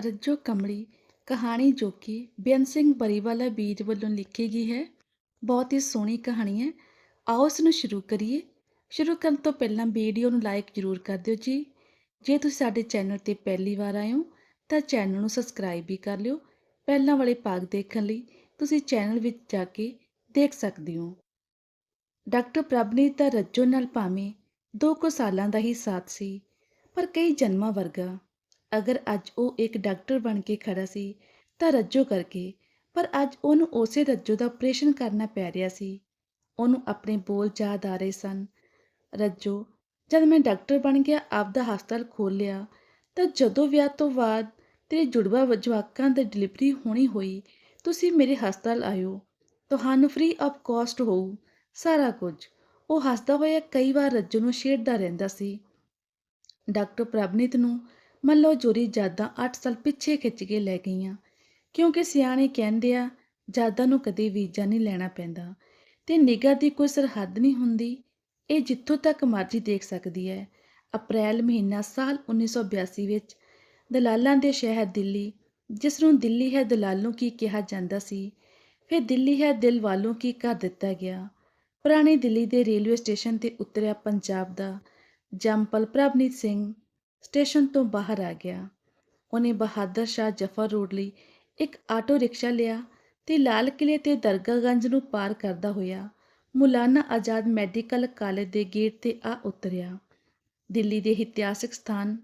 ਰੱਜੋ ਕਮਲੀ, ਕਹਾਣੀ ਜੋ ਕਿ ਬੇਅੰਤ ਸਿੰਘ ਬਰੀਵਾਲਾ ਬੀਜ ਵੱਲੋਂ ਲਿਖੀ ਗਈ ਹੈ। ਬਹੁਤ ਹੀ ਸੋਹਣੀ ਕਹਾਣੀ ਹੈ। ਆਓ ਇਸ ਨੂੰ ਸ਼ੁਰੂ ਕਰੀਏ। ਸ਼ੁਰੂ ਕਰਨ ਤੋਂ ਪਹਿਲਾਂ ਵੀਡੀਓ ਨੂੰ ਲਾਈਕ ਜ਼ਰੂਰ ਕਰ ਦਿਓ ਜੀ। ਜੇ ਤੁਸੀਂ ਸਾਡੇ ਚੈਨਲ ਤੇ ਪਹਿਲੀ ਵਾਰ ਆਏ ਹੋ, ਤਾਂ ਚੈਨਲ ਨੂੰ ਸਬਸਕ੍ਰਾਈਬ ਵੀ ਕਰ ਲਿਓ। ਪਹਿਲਾਂ ਵਾਲੇ ਭਾਗ ਦੇਖਣ ਲਈ ਤੁਸੀਂ ਚੈਨਲ ਵਿੱਚ ਜਾ ਕੇ ਦੇਖ ਸਕਦੇ ਹੋ। ਡਾਕਟਰ ਪ੍ਰਭਨੀਤ ਦਾ ਰੱਜੋ ਨਾਲ ਭਾਵੇਂ ਦੋ ਕੁ ਸਾਲਾਂ ਦਾ ਹੀ ਸਾਥ ਸੀ, ਪਰ ਕਈ ਜਨਮਾਂ ਵਰਗਾ ਅਗਰ ਅੱਜ ਉਹ ਇੱਕ ਡਾਕਟਰ ਬਣ ਕੇ ਖੜਾ ਸੀ, ਤਾਂ ਰੱਜੋ ਕਰਕੇ, ਪਰ ਅੱਜ ਉਹਨੂੰ ਉਸੇ ਰੱਜੋ ਦਾ ਆਪਰੇਸ਼ਨ ਕਰਨਾ ਪੈ ਰਿਹਾ ਸੀ। ਉਹਨੂੰ ਆਪਣੇ ਬੋਲ ਯਾਦ ਆ ਰਹੇ ਸਨ। ਰੱਜੋ, ਜਦ ਮੈਂ ਡਾਕਟਰ ਬਣ ਗਿਆ, ਆਪਦਾ ਹਸਪਤਾਲ ਖੋਲ੍ਹ ਲਿਆ, ਤਾਂ ਜਦੋਂ ਵਿਆਹ ਤੋਂ ਬਾਅਦ ਤੇਰੇ ਜੁੜਵਾ ਜਵਾਕਾਂ ਦੀ ਡਿਲੀਵਰੀ ਹੋਣੀ ਹੋਈ, ਤੁਸੀਂ ਮੇਰੇ ਹਸਪਤਾਲ ਆਇਓ। ਤੁਹਾਨੂੰ ਫ੍ਰੀ ਆਫ ਕਾਸਟ ਹੋਊ, ਸਾਰਾ ਕੁਝ। ਉਹ ਹੱਸਦਾ ਹੋਇਆ ਕਈ ਵਾਰ ਰੱਜੋ ਨੂੰ ਛੇੜਦਾ ਰਹਿੰਦਾ ਸੀ। ਡਾਕਟਰ ਪ੍ਰਭਨੀਤ ਨੂੰ ਮੱਲੋ ਜੋਰੀ ਜਾਦਾਂ 8 ਸਾਲ ਪਿੱਛੇ ਖਿੱਚ ਕੇ ਲੈ ਗਈਆਂ। ਕਿਉਂਕਿ ਸਿਆਣੇ ਕਹਿੰਦੇ ਆ ਜਾਦਾਂ ਨੂੰ ਕਦੇ ਵੀਜ਼ਾ ਨਹੀਂ ਲੈਣਾ ਪੈਂਦਾ ਤੇ ਨਿਗਾਹ ਦੀ ਕੋਈ ਸਰਹੱਦ ਨਹੀਂ ਹੁੰਦੀ। ਇਹ ਜਿੱਥੋਂ ਤੱਕ ਮਰਜ਼ੀ ਦੇਖ ਸਕਦੀ ਹੈ। ਅਪ੍ਰੈਲ ਮਹੀਨਾ ਸਾਲ 1982 ਵਿੱਚ ਦਲਾਲਾਂ ਦੇ ਸ਼ਹਿਰ ਦਿੱਲੀ, ਜਿਸ ਨੂੰ ਦਿੱਲੀ ਹੈ ਦਲਾਲੋਂ ਕੀ ਕਿਹਾ ਜਾਂਦਾ ਸੀ, ਫਿਰ ਦਿੱਲੀ ਹੈ ਦਿਲ ਵਾਲੋਂ ਕੀ ਕਰ ਦਿੱਤਾ ਗਿਆ। ਪੁਰਾਣੀ ਦਿੱਲੀ ਦੇ ਰੇਲਵੇ ਸਟੇਸ਼ਨ ਤੇ ਉਤਰਿਆ ਪੰਜਾਬ ਦਾ ਜੰਪਲ ਪ੍ਰਭਨੀਤ ਸਿੰਘ। ਸਟੇਸ਼ਨ ਤੋਂ ਬਾਹਰ ਆ ਗਿਆ। ਉਹਨੇ ਬਹਾਦਰ ਸ਼ਾਹ ਜਫਰ ਰੋਡ ਲਈ ਇੱਕ ਆਟੋ ਰਿਕਸ਼ਾ ਲਿਆ ਤੇ ਲਾਲ ਕਿਲੇ ਤੇ ਦਰਗਾਹਗੰਜ ਨੂੰ ਪਾਰ ਕਰਦਾ ਹੋਇਆ ਮੁਲਾਨਾ ਆਜ਼ਾਦ ਮੈਡੀਕਲ ਕਾਲਜ ਦੇ ਗੇਟ ਤੇ ਆ ਉਤਰਿਆ। ਦਿੱਲੀ ਦੇ ਇਤਿਹਾਸਕ ਸਥਾਨ,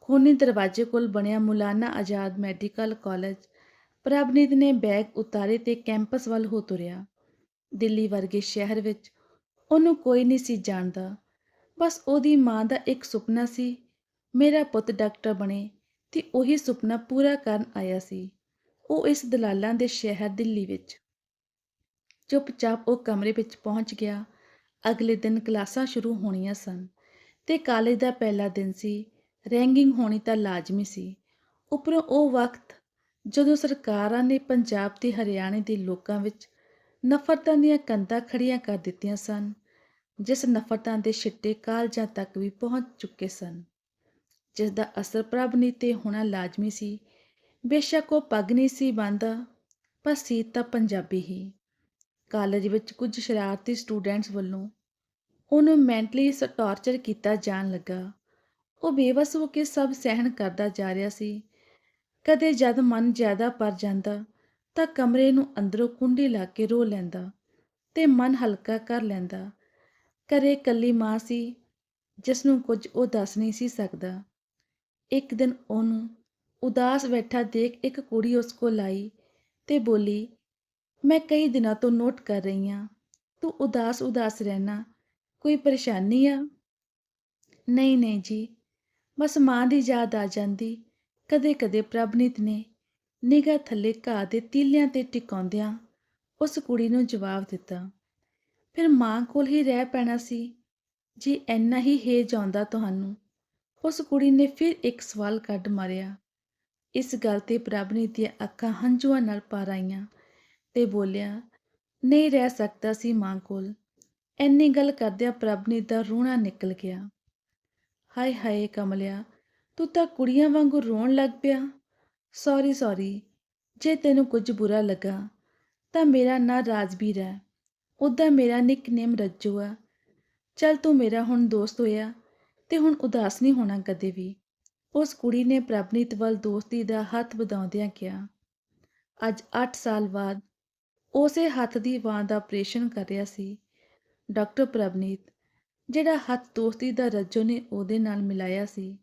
ਖੂਨੀ ਦਰਵਾਜ਼ੇ ਕੋਲ ਬਣਿਆ ਮੁਲਾਨਾ ਆਜ਼ਾਦ ਮੈਡੀਕਲ ਕਾਲਜ, ਪ੍ਰਭਨੀਤ ਨੇ ਬੈਗ ਉਤਾਰੇ ਤੇ ਕੈਂਪਸ ਵੱਲ ਹੋ ਤੁਰਿਆ। ਦਿੱਲੀ ਵਰਗੇ ਸ਼ਹਿਰ ਵਿੱਚ ਉਹਨੂੰ ਕੋਈ ਨਹੀਂ ਸੀ ਜਾਣਦਾ। ਬਸ ਉਹਦੀ ਮਾਂ ਦਾ ਇੱਕ ਸੁਪਨਾ ਸੀ ਮੇਰਾ ਪੁੱਤ ਡਾਕਟਰ ਬਣੇ ਤੇ ਉਹੀ ਸੁਪਨਾ ਪੂਰਾ ਕਰਨ ਆਇਆ ਸੀ। ਉਹ ਇਸ ਦਲਾਲਾਂ ਦੇ ਸ਼ਹਿਰ ਦਿੱਲੀ ਵਿੱਚ। ਚੁੱਪਚਾਪ ਉਹ ਕਮਰੇ ਵਿੱਚ ਪਹੁੰਚ ਗਿਆ। ਅਗਲੇ ਦਿਨ ਕਲਾਸਾਂ ਸ਼ੁਰੂ ਹੋਣੀਆਂ ਸਨ ਤੇ ਕਾਲਜ ਦਾ ਪਹਿਲਾ ਦਿਨ ਸੀ। ਰੈਂਕਿੰਗ ਹੋਣੀ ਤਾਂ ਲਾਜ਼ਮੀ ਸੀ। ਉੱਪਰੋਂ ਉਹ ਵਕਤ ਜਦੋਂ ਸਰਕਾਰਾਂ ਨੇ ਪੰਜਾਬ ਤੇ ਹਰਿਆਣੇ ਦੇ ਲੋਕਾਂ ਵਿੱਚ ਨਫ਼ਰਤਾਂ ਦੀਆਂ ਕੰਧਾਂ ਖੜੀਆਂ ਕਰ ਦਿੱਤੀਆਂ ਸਨ, ਜਿਸ ਨਫ਼ਰਤਾਂ ਦੇ ਛਿੱਟੇ ਕਾਲਜਾਂ ਤੱਕ ਵੀ ਪਹੁੰਚ ਚੁੱਕੇ ਸਨ। ਜਿਸ ਦਾ ਅਸਰ ਪ੍ਰਭਨੀਤ ਤੇ ਹੋਣਾ ਲਾਜ਼ਮੀ ਸੀ। ਬੇਸ਼ੱਕ ਉਹ ਪੱਗ ਨਹੀਂ ਸੀ ਬੰਨਦਾ ਪਰ ਸੀ ਤਾਂ ਪੰਜਾਬੀ ਹੀ। ਕਾਲਜ ਵਿੱਚ ਕੁਝ ਸ਼ਰਾਰਤੀ ਸਟੂਡੈਂਟਸ ਵੱਲੋਂ ਉਹਨੂੰ ਮੈਂਟਲੀ ਟਾਰਚਰ ਕੀਤਾ ਜਾਣ ਲੱਗਾ। ਉਹ ਬੇਵਸ ਹੋ ਕੇ ਸਭ ਸਹਿਣ ਕਰਦਾ ਜਾ ਰਿਹਾ ਸੀ। ਕਦੇ ਜਦ ਮਨ ਜ਼ਿਆਦਾ ਪਰ ਜਾਂਦਾ, ਤਾਂ ਕਮਰੇ ਨੂੰ ਅੰਦਰੋਂ ਕੁੰਡੀ ਲਾ ਕੇ ਰੋ ਲੈਂਦਾ ਤੇ ਮਨ ਹਲਕਾ ਕਰ ਲੈਂਦਾ। ਘਰੇ ਕੱਲੀ ਮਾਂ ਸੀ ਜਿਸ ਨੂੰ ਕੁਝ ਉਹ ਦੱਸ ਨਹੀਂ ਸੀ ਸਕਦਾ। ਇੱਕ ਦਿਨ ਉਹਨੂੰ ਉਦਾਸ ਬੈਠਾ ਦੇਖ ਇੱਕ ਕੁੜੀ ਉਸ ਕੋਲ ਆਈ ਤੇ ਬੋਲੀ, ਮੈਂ ਕਈ ਦਿਨਾਂ ਤੋਂ ਨੋਟ ਕਰ ਰਹੀ ਹਾਂ ਤੂੰ ਉਦਾਸ ਉਦਾਸ ਰਹਿਣਾ। ਕੋਈ ਪਰੇਸ਼ਾਨੀ ਆ? ਨਹੀਂ ਨਹੀਂ ਜੀ। ਬਸ ਮਾਂ ਦੀ ਯਾਦ ਆ ਜਾਂਦੀ। ਕਦੇ ਕਦੇ ਪ੍ਰਭਨੀਤ ਨੇ ਨਿਗਾਹ ਥੱਲੇ ਘਾਹ ਦੇ ਤੀਲਿਆਂ ਤੇ ਟਿਕਾਉਂਦਿਆਂ ਉਸ ਕੁੜੀ ਨੂੰ ਜਵਾਬ ਦਿੱਤਾ, ਫਿਰ ਮਾਂ ਕੋਲ ਹੀ ਰਹਿ ਪੈਣਾ ਸੀ। ਜੀ ਐਨਾ ਹੀ ਹੇਜ ਆਉਂਦਾ ਤੁਹਾਨੂੰ ਉਸ ਕੁੜੀ ਨੇ ਫਿਰ ਇੱਕ ਸਵਾਲ ਕੱਢ ਮਾਰਿਆ। ਇਸ ਗੱਲ ਤੇ ਪ੍ਰਭਨੀ ਦੀਆਂ ਅੱਖਾਂ ਹੰਝੂਆਂ ਨਾਲ ਭਰ ਆਈਆਂ ਤੇ ਬੋਲਿਆ, ਨਹੀਂ ਰਹਿ ਸਕਦਾ ਸੀ ਮਾਂ ਕੋਲ। ਐਨੀ ਗੱਲ ਕਰਦਿਆਂ ਪ੍ਰਭਨੀ ਦਾ ਰੋਣਾ ਨਿਕਲ ਗਿਆ। ਹਾਏ ਹਾਏ ਕਮਲਿਆ, ਤੂੰ ਤਾਂ ਕੁੜੀਆਂ ਵਾਂਗੂ ਰੋਣ ਲੱਗ ਪਿਆ। ਸੌਰੀ ਸੌਰੀ, ਜੇ ਤੈਨੂੰ ਕੁਝ ਬੁਰਾ ਲੱਗਾ, ਤਾਂ ਮੇਰਾ ਨਾਂ ਰਾਜਵੀਰ ਹੈ। ਉਹਦਾ ਮੇਰਾ ਨਿਕਨੇਮ ਰੱਜੂ ਆ। ਚੱਲ ਤੂੰ ਮੇਰਾ ਹੁਣ ਦੋਸਤ ਹੋਇਆ ਤੇ ਹੁਣ ਉਦਾਸ ਨਹੀਂ ਹੋਣਾ ਕਦੇ ਵੀ। ਉਸ ਕੁੜੀ ਨੇ ਪ੍ਰਭਨੀਤ ਵੱਲ ਦੋਸਤੀ ਦਾ ਹੱਥ ਵਧਾਉਂਦਿਆਂ ਕਿਹਾ, ਅੱਜ 8 ਸਾਲ ਬਾਅਦ ਉਸੇ ਹੱਥ ਦੀ ਵਾਂ ਦਾ ਆਪਰੇਸ਼ਨ ਕਰ ਰਿਹਾ ਸੀ, ਡਾਕਟਰ ਪ੍ਰਭਨੀਤ, ਜਿਹੜਾ ਹੱਥ ਦੋਸਤੀ ਦਾ ਰੱਜੋ ਨੇ ਉਹਦੇ ਨਾਲ ਮਿਲਾਇਆ ਸੀ।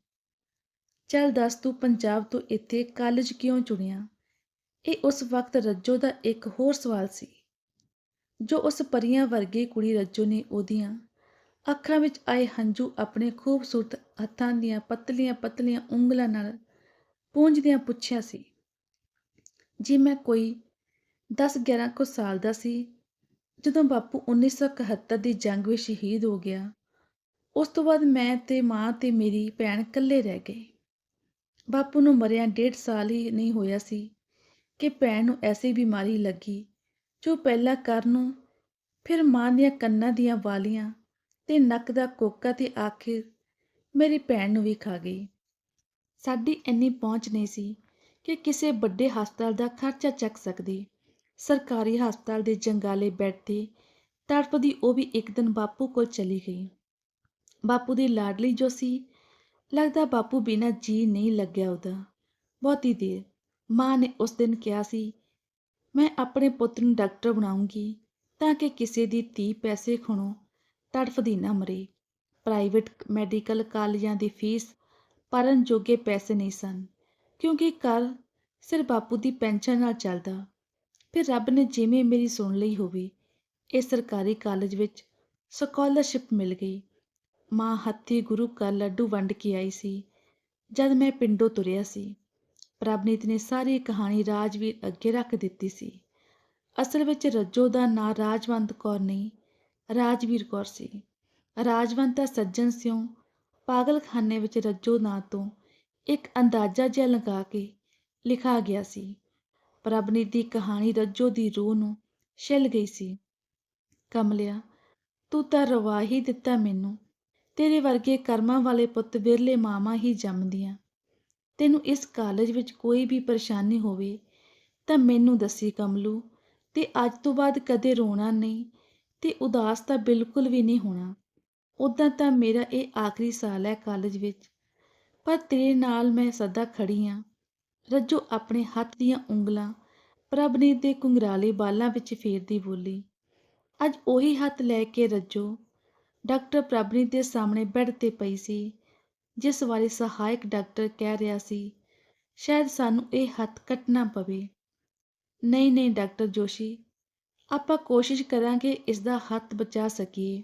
ਚੱਲ ਦੱਸ ਤੂੰ ਪੰਜਾਬ ਤੋਂ ਇੱਥੇ ਕਾਲਜ ਕਿਉਂ ਚੁਣਿਆ? ਇਹ ਉਸ ਵਕਤ ਰੱਜੋ ਦਾ ਇੱਕ ਹੋਰ ਸਵਾਲ ਸੀ, ਜੋ ਉਸ ਪਰੀਆਂ ਵਰਗੀ ਕੁੜੀ ਰੱਜੋ ਨੇ ਉਹਦੀਆਂ ਅੱਖਾਂ ਵਿੱਚ ਆਏ ਹੰਝੂ ਆਪਣੇ ਖੂਬਸੂਰਤ ਹੱਥਾਂ ਦੀਆਂ ਪਤਲੀਆਂ ਪਤਲੀਆਂ ਉਂਗਲਾਂ ਨਾਲ ਪੂੰਝਦਿਆਂ ਪੁੱਛਿਆ ਸੀ, ਜੀ ਮੈਂ ਕੋਈ 10-11 ਕੁ ਸਾਲ ਦਾ ਸੀ, ਜਦੋਂ ਬਾਪੂ 1971 ਦੀ ਜੰਗ ਵਿੱਚ ਸ਼ਹੀਦ ਹੋ ਗਿਆ, ਉਸ ਤੋਂ ਬਾਅਦ ਮੈਂ ਤੇ ਮਾਂ ਤੇ ਮੇਰੀ ਭੈਣ ਇਕੱਲੇ ਰਹਿ ਗਏ। ਬਾਪੂ ਨੂੰ ਮਰਿਆ ਡੇਢ ਸਾਲ ਹੀ ਨਹੀਂ ਹੋਇਆ ਸੀ ਕਿ ਭੈਣ ਨੂੰ ਐਸੀ ਬਿਮਾਰੀ ਲੱਗੀ ਜੋ ਪਹਿਲਾਂ ਕਰਨ ਨੂੰ ਫਿਰ ਮਾਂ ਦੀਆਂ ਕੰਨਾਂ ਦੀਆਂ ਵਾਲੀਆਂ ਤੇ ਨੱਕ ਦਾ ਕੋਕਾ ਤੇ ਆਖਿਰ ਮੇਰੀ ਭੈਣ ਨੂੰ ਵੀ ਖਾ ਗਈ। ਸਾਡੀ ਇੰਨੀ ਪਹੁੰਚ ਨਹੀਂ ਸੀ ਕਿ ਕਿਸੇ ਵੱਡੇ ਹਸਪਤਾਲ ਦਾ ਖਰਚਾ ਚੱਕ ਸਕਦੀ। ਸਰਕਾਰੀ ਹਸਪਤਾਲ ਦੇ ਜੰਗਾਲੇ ਬੈੱਡ ਤੇ ਤੜਪਦੀ ਉਹ ਵੀ ਇੱਕ ਦਿਨ ਬਾਪੂ ਕੋਲ ਚਲੀ ਗਈ। ਬਾਪੂ ਦੀ ਲਾਡਲੀ ਜੋ ਸੀ, ਲੱਗਦਾ ਬਾਪੂ ਬਿਨਾਂ ਜੀ ਨਹੀਂ ਲੱਗਿਆ ਉਹਦਾ। ਬਹੁਤੀ ਦੇਰ ਮਾਂ ਨੇ ਉਸ ਦਿਨ ਕਿਹਾ ਸੀ, ਮੈਂ ਆਪਣੇ ਪੁੱਤ ਨੂੰ ਡਾਕਟਰ ਬਣਾਉਂਗੀ ਤਾਂ ਕਿ ਕਿਸੇ ਦੀ ਧੀ ਪੈਸੇ ਖਣੋ ਤੜਫਦੀ ਨਾ ਮਰੇ। ਪ੍ਰਾਈਵੇਟ ਮੈਡੀਕਲ ਕਾਲਜਾਂ ਦੀ ਫੀਸ ਭਰਨ ਜੋਗੇ ਪੈਸੇ ਨਹੀਂ ਸਨ, ਕਿਉਂਕਿ ਘਰ ਸਿਰ ਬਾਪੂ ਦੀ ਪੈਨਸ਼ਨ ਨਾਲ ਚੱਲਦਾ। ਫਿਰ ਰੱਬ ਨੇ ਜਿਵੇਂ ਮੇਰੀ ਸੁਣ ਲਈ ਹੋਵੇ, ਇਹ ਸਰਕਾਰੀ ਕਾਲਜ ਵਿੱਚ ਸਕਾਲਰਸ਼ਿਪ ਮਿਲ ਗਈ। ਮਾਂ ਹੱਥੀ ਗੁਰੂ ਕਾ ਲੱਡੂ ਵੰਡ ਕੇ ਆਈ ਸੀ, ਜਦ ਮੈਂ ਪਿੰਡੋਂ ਤੁਰਿਆ ਸੀ। ਪ੍ਰਭਨੀਤ ਨੇ ਸਾਰੀ ਕਹਾਣੀ ਰਾਜਵੀਰ ਅੱਗੇ ਰੱਖ ਦਿੱਤੀ ਸੀ। ਅਸਲ ਵਿੱਚ ਰੱਜੋ ਦਾ ਨਾਂ ਰਾਜਵੰਤ ਕੌਰ ਨਹੀਂ ਰਾਜਵੀਰ ਕੌਰ ਸੀ ਰਾਜਵੰਤਾ ਸੱਜਣ ਸਿਉ ਪਾਗਲਖਾਨੇ ਵਿੱਚ ਰੱਜੋ ਨਾਂ ਤੋਂ ਇੱਕ ਅੰਦਾਜ਼ਾ ਜਿਹਾ ਲਗਾ ਕੇ ਲਿਖਾ ਗਿਆ ਸੀ। ਪ੍ਰਭਨੀਤ ਦੀ ਕਹਾਣੀ ਰੱਜੋ ਦੀ ਰੂਹ ਨੂੰ ਛਿੱਲ ਗਈ ਸੀ। ਕਮਲਿਆ, ਤੂੰ ਤਾਂ ਰਵਾ ਹੀ ਦਿੱਤਾ ਮੈਨੂੰ। ਤੇਰੇ ਵਰਗੇ ਕਰਮਾਂ ਵਾਲੇ ਪੁੱਤ ਵਿਰਲੇ ਮਾਮਾ ਹੀ ਜੰਮਦੀਆਂ। ਤੈਨੂੰ ਇਸ ਕਾਲਜ ਵਿੱਚ ਕੋਈ ਵੀ ਪਰੇਸ਼ਾਨੀ ਹੋਵੇ ਤਾਂ ਮੈਨੂੰ ਦੱਸੀ ਕਮਲੂ, ਤੇ ਅੱਜ ਤੋਂ ਬਾਅਦ ਕਦੇ ਰੋਣਾ ਨਹੀਂ। ਤੇ ਉਦਾਸ ਤਾਂ ਬਿਲਕੁਲ ਵੀ ਨਹੀਂ ਹੋਣਾ। ਉਦਾਂ ਤਾਂ ਮੇਰਾ ਇਹ ਆਖਰੀ ਸਾਲ ਹੈ ਕਾਲਜ ਵਿੱਚ, ਪਰ ਤੇਰੇ ਨਾਲ ਮੈਂ ਸਦਾ ਖੜੀ ਹਾਂ ਰੱਜੋ ਆਪਣੇ ਹੱਥ ਦੀਆਂ ਉਂਗਲਾਂ ਪ੍ਰਭਨੀਤ ਦੇ ਕੁੰਗਰਾਲੇ ਬਾਲਾਂ ਵਿੱਚ ਫੇਰਦੀ ਬੋਲੀ। ਅੱਜ ਉਹੀ ਹੱਥ ਲੈ ਕੇ ਰੱਜੋ। ਡਾਕਟਰ ਪ੍ਰਭਨੀਤ ਦੇ ਸਾਹਮਣੇ ਬੈੱਡ ਤੇ ਪਈ ਸੀ, ਜਿਸ ਬਾਰੇ ਸਹਾਇਕ ਡਾਕਟਰ ਕਹਿ ਰਿਹਾ ਸੀ, ਸ਼ਾਇਦ ਸਾਨੂੰ ਇਹ ਹੱਥ ਕੱਟਣਾ ਪਵੇ। ਨਹੀਂ ਨਹੀਂ, ਡਾਕਟਰ ਜੋਸ਼ੀ ਆਪਾਂ ਕੋਸ਼ਿਸ਼ ਕਰਾਂਗੇ ਇਸ ਦਾ ਹੱਥ ਬਚਾ ਸਕੀਏ।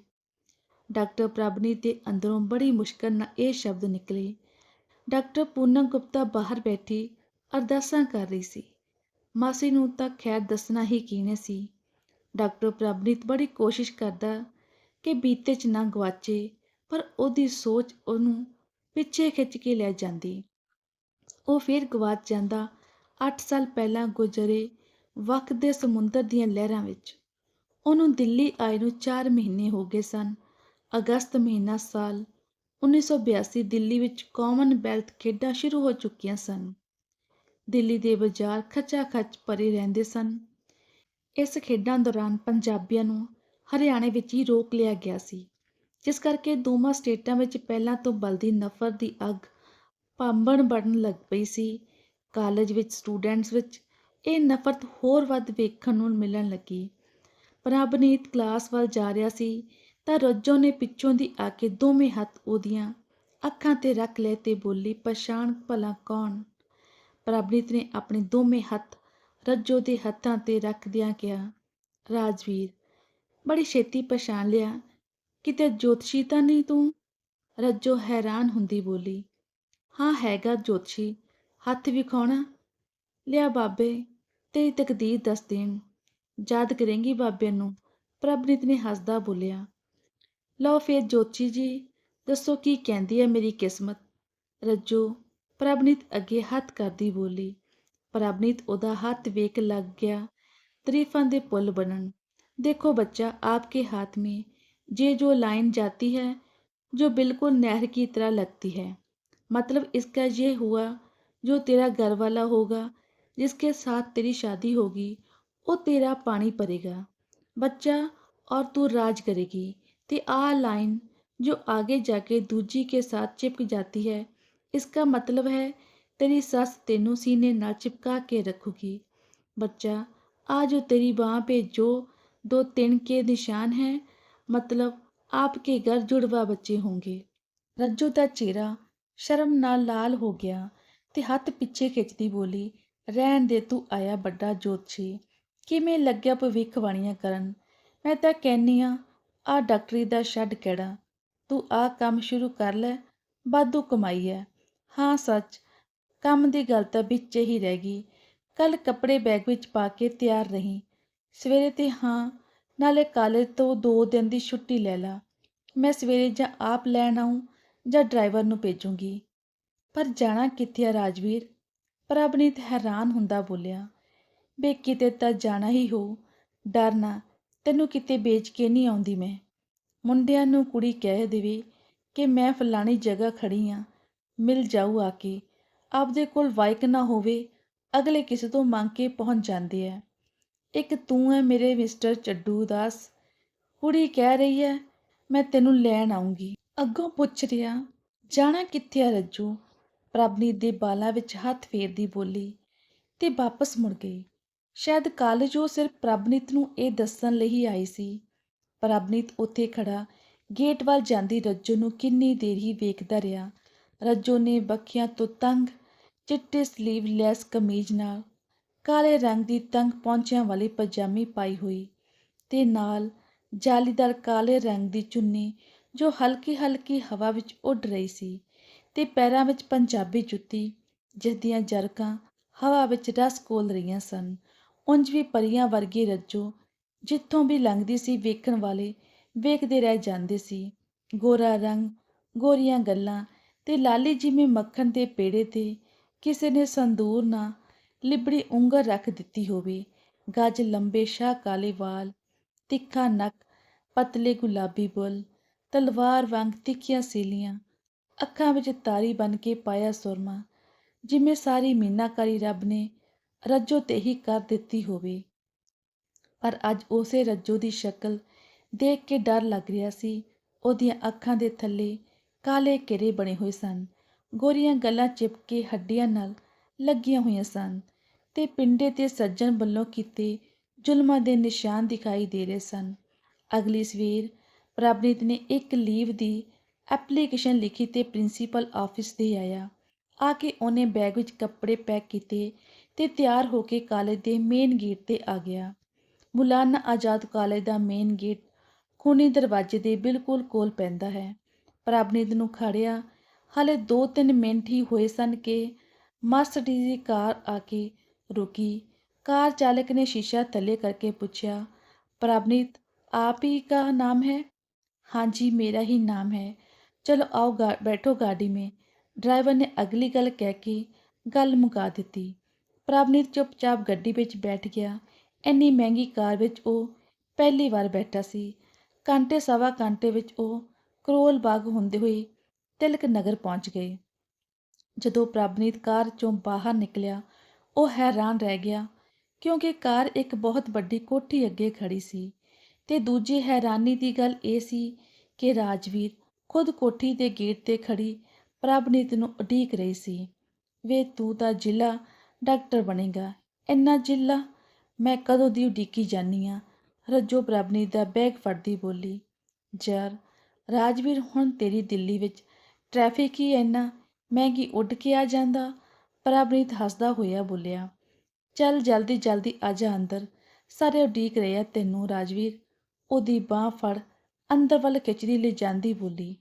ਡਾਕਟਰ ਪ੍ਰਭਨੀਤ ਦੇ ਅੰਦਰੋਂ ਬੜੀ ਮੁਸ਼ਕਲ ਨਾਲ ਇਹ ਸ਼ਬਦ ਨਿਕਲੇ। ਡਾਕਟਰ ਪੂਨਮ ਗੁਪਤਾ ਬਾਹਰ ਬੈਠੀ ਅਰਦਾਸਾਂ ਕਰ ਰਹੀ ਸੀ। ਮਾਸੀ ਨੂੰ ਤਾਂ ਖੈਰ ਦੱਸਣਾ ਹੀ ਕੀਨੇ ਸੀ। ਡਾਕਟਰ ਪ੍ਰਭਨੀਤ ਬੜੀ ਕੋਸ਼ਿਸ਼ ਕਰਦਾ ਕਿ ਬੀਤੇ 'ਚ ਨਾ ਗਵਾਚੇ, ਪਰ ਉਹਦੀ ਸੋਚ ਉਹਨੂੰ ਪਿੱਛੇ ਖਿੱਚ ਕੇ ਲੈ ਜਾਂਦੀ। ਉਹ ਫਿਰ ਗਵਾਚ ਜਾਂਦਾ 8 ਸਾਲ ਪਹਿਲਾਂ ਗੁਜ਼ਰੇ ਵਕਤ ਦੇ ਸਮੁੰਦਰ ਦੀਆਂ ਲਹਿਰਾਂ ਵਿੱਚ। ਉਹਨੂੰ ਦਿੱਲੀ ਆਏ ਨੂੰ 4 ਮਹੀਨੇ ਹੋ ਗਏ ਸਨ। ਅਗਸਤ ਮਹੀਨਾ ਸਾਲ 1982 ਦਿੱਲੀ ਵਿੱਚ ਕਾਮਨਵੈਲਥ ਖੇਡਾਂ ਸ਼ੁਰੂ ਹੋ ਚੁੱਕੀਆਂ ਸਨ। ਦਿੱਲੀ ਦੇ ਬਾਜ਼ਾਰ ਖਚਾ ਖਚ ਭਰੇ ਰਹਿੰਦੇ ਸਨ। ਇਸ ਖੇਡਾਂ ਦੌਰਾਨ ਪੰਜਾਬੀਆਂ ਨੂੰ ਹਰਿਆਣੇ ਵਿੱਚ ਹੀ ਰੋਕ ਲਿਆ ਗਿਆ ਸੀ, ਜਿਸ ਕਰਕੇ ਦੋਵਾਂ ਸਟੇਟਾਂ ਵਿੱਚ ਪਹਿਲਾਂ ਤੋਂ ਬਲਦੀ ਨਫ਼ਰਤ ਦੀ ਅੱਗ ਭਾਂਬਣ ਬੜਨ ਲੱਗ ਪਈ ਸੀ। ਕਾਲਜ ਵਿੱਚ ਸਟੂਡੈਂਟਸ ਵਿੱਚ ਇਹ ਨਫ਼ਰਤ ਹੋਰ ਵੱਧ ਵੇਖਣ ਨੂੰ ਮਿਲਣ ਲੱਗੀ। ਪ੍ਰਭਨੀਤ ਕਲਾਸ ਵੱਲ ਜਾ ਰਿਹਾ ਸੀ ਤਾਂ ਰੱਜੋ ਨੇ ਪਿੱਛੋਂ ਦੀ ਆ ਕੇ ਦੋਵੇਂ ਹੱਥ ਉਹਦੀਆਂ ਅੱਖਾਂ ਤੇ ਰੱਖ ਲਏ ਤੇ ਬੋਲੀ, ਪਛਾਣ ਭਲਾ ਕੌਣ? ਪ੍ਰਭਨੀਤ ਨੇ ਆਪਣੇ ਦੋਵੇਂ ਹੱਥ ਰੱਜੋ ਦੇ ਹੱਥਾਂ ਤੇ ਰੱਖਦਿਆਂ ਕਿਹਾ, ਰਾਜਵੀਰ, ਬੜੀ ਛੇਤੀ ਪਛਾਣ ਲਿਆ। ਕਿਤੇ ਜੋਤਸ਼ੀ ਤਾਂ ਨਹੀਂ ਤੂੰ? ਰੱਜੋ ਹੈਰਾਨ ਹੁੰਦੀ ਬੋਲੀ, ਹਾਂ, ਹੈਗਾ ਜੋਤਸ਼ੀ। ਹੱਥ ਵਿਖਾਉਣਾ ਲਿਆ ਬਾਬੇ ਤੇਰੀ ਤਕਦੀਰ ਦੱਸ ਦੇਣ। ਯਾਦ ਕਰੇਂਗੀ ਬਾਬੇ ਨੂੰ ਪ੍ਰਭਨੀਤ ਨੇ ਹੱਸਦਾ ਬੋਲਿਆ। ਲਓ ਫੇਰ ਜੋਤੀ ਜੀ, ਦੱਸੋ ਕੀ ਕਹਿੰਦੀ ਹੈ ਮੇਰੀ ਕਿਸਮਤ? ਰੱਜੋ ਪ੍ਰਭਨੀਤ ਅੱਗੇ ਹੱਥ ਕਰਦੀ ਬੋਲੀ। ਪ੍ਰਭਨੀਤ ਉਹਦਾ ਹੱਥ ਵੇਖ ਲੱਗ ਗਿਆ। ਤਰੀਫਾਂ ਦੇ ਪੁੱਲ ਬਣਨ। देखो बच्चा आपके हाथ में ये जो लाइन जाती है जो बिल्कुल नहर की तरह लगती है मतलब इसका ये हुआ जो तेरा घर वाला होगा जिसके साथ तेरी शादी होगी वो तेरा पानी भरेगा बच्चा और तू राज करेगी ते आ लाइन जो आगे जाके दूजी के साथ चिपक जाती है इसका मतलब है तेरी सस तेनू सीने नाल चिपका के रखूगी बच्चा आ जो तेरी बाह पे जो दो तिन के निशान हैं मतलब आपके घर जुड़वा बच्चे होंगे ਰੱਜੋ ਦਾ ਚਿਹਰਾ ਸ਼ਰਮ ਨਾਲ ਲਾਲ ਹੋ ਗਿਆ ਤੇ ਹੱਥ ਪਿੱਛੇ ਖਿੱਚਦੀ ਬੋਲੀ ਰਹਿਣ ਦੇ ਤੂੰ ਆਇਆ ਵੱਡਾ ਜੋਤਸ਼ੀ, ਕਿਵੇਂ ਲੱਗਿਆ ਭਵਿੱਖਬਾਣੀਆਂ ਕਰਨ? ਮੈਂ ਤਾਂ ਕਹਿੰਨੀ ਆ ਆ ਡਾਕਟਰੀ ਦਾ ਛੱਡ ਕਿਹੜਾ? ਤੂੰ ਆ ਕੰਮ ਸ਼ੁਰੂ ਕਰ ਲੈ ਬਾਦੂ ਕਮਾਈ ਹੈ। ਹਾਂ, ਸੱਚ, ਕੰਮ ਦੀ ਗੱਲ ਤਾਂ ਵਿੱਚ ਹੀ ਰਹਿ ਗਈ। ਕੱਲ ਕੱਪੜੇ ਬੈਗ ਵਿੱਚ ਪਾ ਕੇ ਤਿਆਰ ਰਹੀ। ਸਵੇਰੇ ਤੇ ਹਾਂ, ਨਾਲੇ ਕਾਲਜ ਤੋਂ ਦੋ ਦਿਨ ਦੀ ਛੁੱਟੀ ਲੈ ਲਾ। ਮੈਂ ਸਵੇਰੇ ਜਾਂ ਆਪ ਲੈਣ ਆਉਂ ਜਾਂ ਡਰਾਈਵਰ ਨੂੰ ਭੇਜੂੰਗੀ। ਪਰ ਜਾਣਾ ਕਿੱਥੇ ਆ ਰਾਜਵੀਰ? ਪ੍ਰਭਨੀਤ ਹੈਰਾਨ ਹੁੰਦਾ ਬੋਲਿਆ ਬੇ ਕਿਤੇ ਤਾਂ ਜਾਣਾ ਹੀ ਹੋ ਡਰਨਾ ਤੈਨੂੰ ਕਿਤੇ ਵੇਚ ਕੇ ਨਹੀਂ ਆਉਂਦੀ ਮੈਂ। ਮੁੰਡਿਆਂ ਨੂੰ ਕੁੜੀ ਕਹਿ ਦੇਵੇ ਕਿ ਮੈਂ ਫਲਾਣੀ ਜਗ੍ਹਾ ਖੜੀ ਆ, ਮਿਲ ਜਾਊ ਆ ਕੇ। ਆਪਦੇ ਕੋਲ ਵਾਇਕ ਨਾ ਹੋਵੇ, ਅਗਲੇ ਕਿਸੇ ਤੋਂ ਮੰਗ ਕੇ ਪਹੁੰਚ ਜਾਂਦੇ ਐ ਇੱਕ ਤੂੰ ਹੈ ਮੇਰੇ ਮਿਸਟਰ ਚੱਡੂ ਦਾਸ, ਕੁੜੀ ਕਹਿ ਰਹੀ ਹੈ ਮੈਂ ਤੈਨੂੰ ਲੈਣ ਆਉਂਗੀ ਅੱਗੋਂ ਪੁੱਛ ਰਿਹਾ, ਜਾਣਾ ਕਿੱਥੇ ਆ ਰੱਜੂ? ਪ੍ਰਭਨੀਤ ਦੇ ਬਾਲਾਂ ਵਿੱਚ ਹੱਥ ਫੇਰਦੀ ਬੋਲੀ ਤੇ ਵਾਪਸ ਮੁੜ ਗਈ। ਸ਼ਾਇਦ ਕਾਲਜ ਉਹ ਸਿਰਫ ਪ੍ਰਭਨੀਤ ਨੂੰ ਇਹ ਦੱਸਣ ਲਈ ਹੀ ਆਈ ਸੀ, ਪ੍ਰਭਨੀਤ ਉੱਥੇ ਖੜਾ ਗੇਟ ਵੱਲ ਜਾਂਦੀ ਰੱਜੋ ਨੂੰ ਕਿੰਨੀ ਦੇਰ ਹੀ ਵੇਖਦਾ ਰਿਹਾ। ਰੱਜੋ ਨੇ ਬੱਖੀਆਂ ਤੋਂ ਤੰਗ, ਚਿੱਟੇ ਸਲੀਵਲੈਸ ਕਮੀਜ਼ ਨਾਲ ਕਾਲੇ ਰੰਗ ਦੀ ਤੰਗ ਪੌਂਚਿਆਂ ਵਾਲੀ ਪਜਾਮੀ ਪਾਈ ਹੋਈ ਤੇ ਨਾਲ ਜਾਲੀਦਾਰ ਕਾਲੇ ਰੰਗ ਦੀ ਚੁੰਨੀ ਜੋ ਹਲਕੀ ਹਲਕੀ ਹਵਾ ਵਿੱਚ ਉੱਡ ਰਹੀ ਸੀ। ਤੇ ਪੈਰਾਂ ਵਿੱਚ ਪੰਜਾਬੀ ਜੁੱਤੀ ਜਿਸ ਦੀਆਂ ਜਰਕਾਂ ਹਵਾ ਵਿੱਚ ਰਸ ਕੋਲ ਰਹੀਆਂ ਸਨ। ਉਂਝ ਵੀ ਪਰੀਆਂ ਵਰਗੀ ਰੱਜੋ ਜਿੱਥੋਂ ਵੀ ਲੰਘਦੀ ਸੀ ਵੇਖਣ ਵਾਲੇ ਵੇਖਦੇ ਰਹਿ ਜਾਂਦੇ ਸੀ। ਗੋਰਾ ਰੰਗ, ਗੋਰੀਆਂ ਗੱਲਾਂ ਤੇ ਲਾਲੀ ਜਿਵੇਂ ਮੱਖਣ ਦੇ ਪੇੜੇ ਤੇ ਕਿਸੇ ਨੇ ਸੰਦੂਰ ਨਾ ਲਿਬੜੀ ਉਂਗਲ ਰੱਖ ਦਿੱਤੀ ਹੋਵੇ। ਗੱਜ ਲੰਬੇ ਸ਼ਾਹ ਕਾਲੇ ਵਾਲ, ਤਿੱਖਾ ਨੱਕ, ਪਤਲੇ ਗੁਲਾਬੀ ਬੁੱਲ, ਤਲਵਾਰ ਵਾਂਗ ਤਿੱਖੀਆਂ ਸੀਲੀਆਂ ਅੱਖਾਂ ਵਿੱਚ ਤਾਰੀ ਬਨ ਕੇ ਪਾਇਆ ਸੁਰਮਾ, ਜਿਵੇਂ ਸਾਰੀ ਮੀਨਾਕਾਰੀ ਰੱਬ ਨੇ ਰੱਜੋ ਤੇ ਹੀ ਕਰ ਦਿੱਤੀ ਹੋਵੇ। ਪਰ ਅੱਜ ਉਸੇ ਰੱਜੋ ਦੀ ਸ਼ਕਲ ਦੇਖ ਕੇ ਡਰ ਲੱਗ ਰਿਹਾ ਸੀ। ਉਹਦੀਆਂ ਅੱਖਾਂ ਦੇ ਥੱਲੇ ਕਾਲੇ ਘੇਰੇ ਬਣੇ ਹੋਏ ਸਨ। ਗੋਰੀਆਂ ਗੱਲਾਂ ਚਿਪਕੇ ਹੱਡੀਆਂ ਨਾਲ ਲੱਗੀਆਂ ਹੋਈਆਂ ਸਨ ਤੇ ਪਿੰਡੇ ਤੇ ਸੱਜਣ ਵੱਲੋਂ ਕੀਤੇ ਜ਼ੁਲਮਾਂ ਦੇ ਨਿਸ਼ਾਨ ਦਿਖਾਈ ਦੇ ਰਹੇ ਸਨ। ਅਗਲੀ ਸਵੇਰ ਪ੍ਰਭਨੀਤ ਨੇ ਇੱਕ ਲੀਵ ਦੀ ਐਪਲੀਕੇਸ਼ਨ ਲਿਖੀ ਤੇ ਪ੍ਰਿੰਸੀਪਲ ਆਫਿਸ ਤੇ ਆਇਆ ਆ ਕੇ ਉਹਨੇ ਬੈਗ ਵਿੱਚ ਕੱਪੜੇ ਪੈਕ ਕੀਤੇ ਤੇ ਤਿਆਰ ਹੋ ਕੇ ਕਾਲਜ ਦੇ ਮੇਨ ਗੇਟ ਤੇ ਆ ਗਿਆ ਮੁਲਾਨਾ ਆਜ਼ਾਦ ਕਾਲਜ ਦਾ ਮੇਨ ਗੇਟ ਖੂਨੀ ਦਰਵਾਜ਼ੇ ਦੇ ਬਿਲਕੁਲ ਕੋਲ ਪੈਂਦਾ ਹੈ ਪ੍ਰਭਨੀਤ ਨੂੰ ਖੜਿਆ ਹਾਲੇ 2-3 ਮਿੰਟ ਹੀ ਹੋਏ ਸਨ ਕਿ ਮਰਸਡੀਜ਼ ਦੀ ਕਾਰ ਆ ਕੇ ਰੁਕੀ ਕਾਰ ਚਾਲਕ ਨੇ ਸ਼ੀਸ਼ਾ ਥੱਲੇ ਕਰਕੇ ਪੁੱਛਿਆ ਪ੍ਰਭਨੀਤ आप ही का नाम है हाँ जी मेरा ही नाम है ਚਲੋ ਆਓ ਗਾ, ਬੈਠੋ ਗਾੜੀ ਮੇ। ਡਰਾਈਵਰ ਨੇ ਅਗਲੀ ਗੱਲ ਕਹਿ ਕੇ ਗੱਲ ਮੁਕਾ ਦਿੱਤੀ। ਪ੍ਰਭਨੀਤ ਚੁੱਪਚਾਪ ਗੱਡੀ ਵਿੱਚ ਬੈਠ ਗਿਆ। ਇੰਨੀ ਮਹਿੰਗੀ ਕਾਰ ਵਿੱਚ ਉਹ ਪਹਿਲੀ ਵਾਰ ਬੈਠਾ ਸੀ। ਘੰਟੇ, ਸਵਾ ਘੰਟੇ ਵਿੱਚ ਉਹ ਕਰੋਲ ਬਾਗ ਹੁੰਦੇ ਹੋਏ ਤਿਲਕ ਨਗਰ ਪਹੁੰਚ ਗਏ। ਜਦੋਂ ਪ੍ਰਭਨੀਤ ਕਾਰ ਚੋਂ ਬਾਹਰ ਨਿਕਲਿਆ, ਉਹ ਹੈਰਾਨ ਰਹਿ ਗਿਆ ਕਿਉਂਕਿ ਕਾਰ ਇੱਕ ਬਹੁਤ ਵੱਡੀ ਕੋਠੀ ਅੱਗੇ ਖੜੀ ਸੀ। ਤੇ ਦੂਜੀ ਹੈਰਾਨੀ ਦੀ ਗੱਲ ਇਹ ਸੀ ਕਿ ਰਾਜਵੀਰ ਖੁਦ ਕੋਠੀ ਦੇ ਗੇਟ ਤੇ ਖੜੀ ਪ੍ਰਭਨੀਤ ਨੂੰ ਉਡੀਕ ਰਹੀ ਸੀ। ਵੇ ਤੂੰ ਤਾਂ ਜ਼ਿਲ੍ਹਾ ਡਾਕਟਰ ਬਣੇਗਾ। ਇੰਨਾ ਜ਼ਿਲ੍ਹਾ? ਮੈਂ ਕਦੋਂ ਦੀ ਉਡੀਕੀ ਜਾਨੀ ਆ? ਰੱਜੋ ਪ੍ਰਭਨੀਤ ਦਾ ਬੈਗ ਫੜਦੀ ਬੋਲੀ। ਯਾਰ ਰਾਜਵੀਰ, ਹੁਣ ਤੇਰੀ ਦਿੱਲੀ ਵਿੱਚ ਟ੍ਰੈਫਿਕ ਹੀ ਇੰਨਾ ਮੈਂ ਕੀ ਉੱਡ ਕੇ ਆ ਜਾਂਦਾ? ਪ੍ਰਭਨੀਤ ਹੱਸਦਾ ਹੋਇਆ ਬੋਲਿਆ। ਚੱਲ ਜਲਦੀ ਜਲਦੀ ਆ ਜਾ ਅੰਦਰ। ਸਾਰੇ ਉਡੀਕ ਰਹੇ ਆ ਤੈਨੂੰ, ਰਾਜਵੀਰ। ਉਹਦੀ ਬਾਹ ਫੜ ਅੰਦਰ ਵੱਲ ਖਿੱਚਦੀ ਲੈ ਜਾਂਦੀ ਬੋਲੀ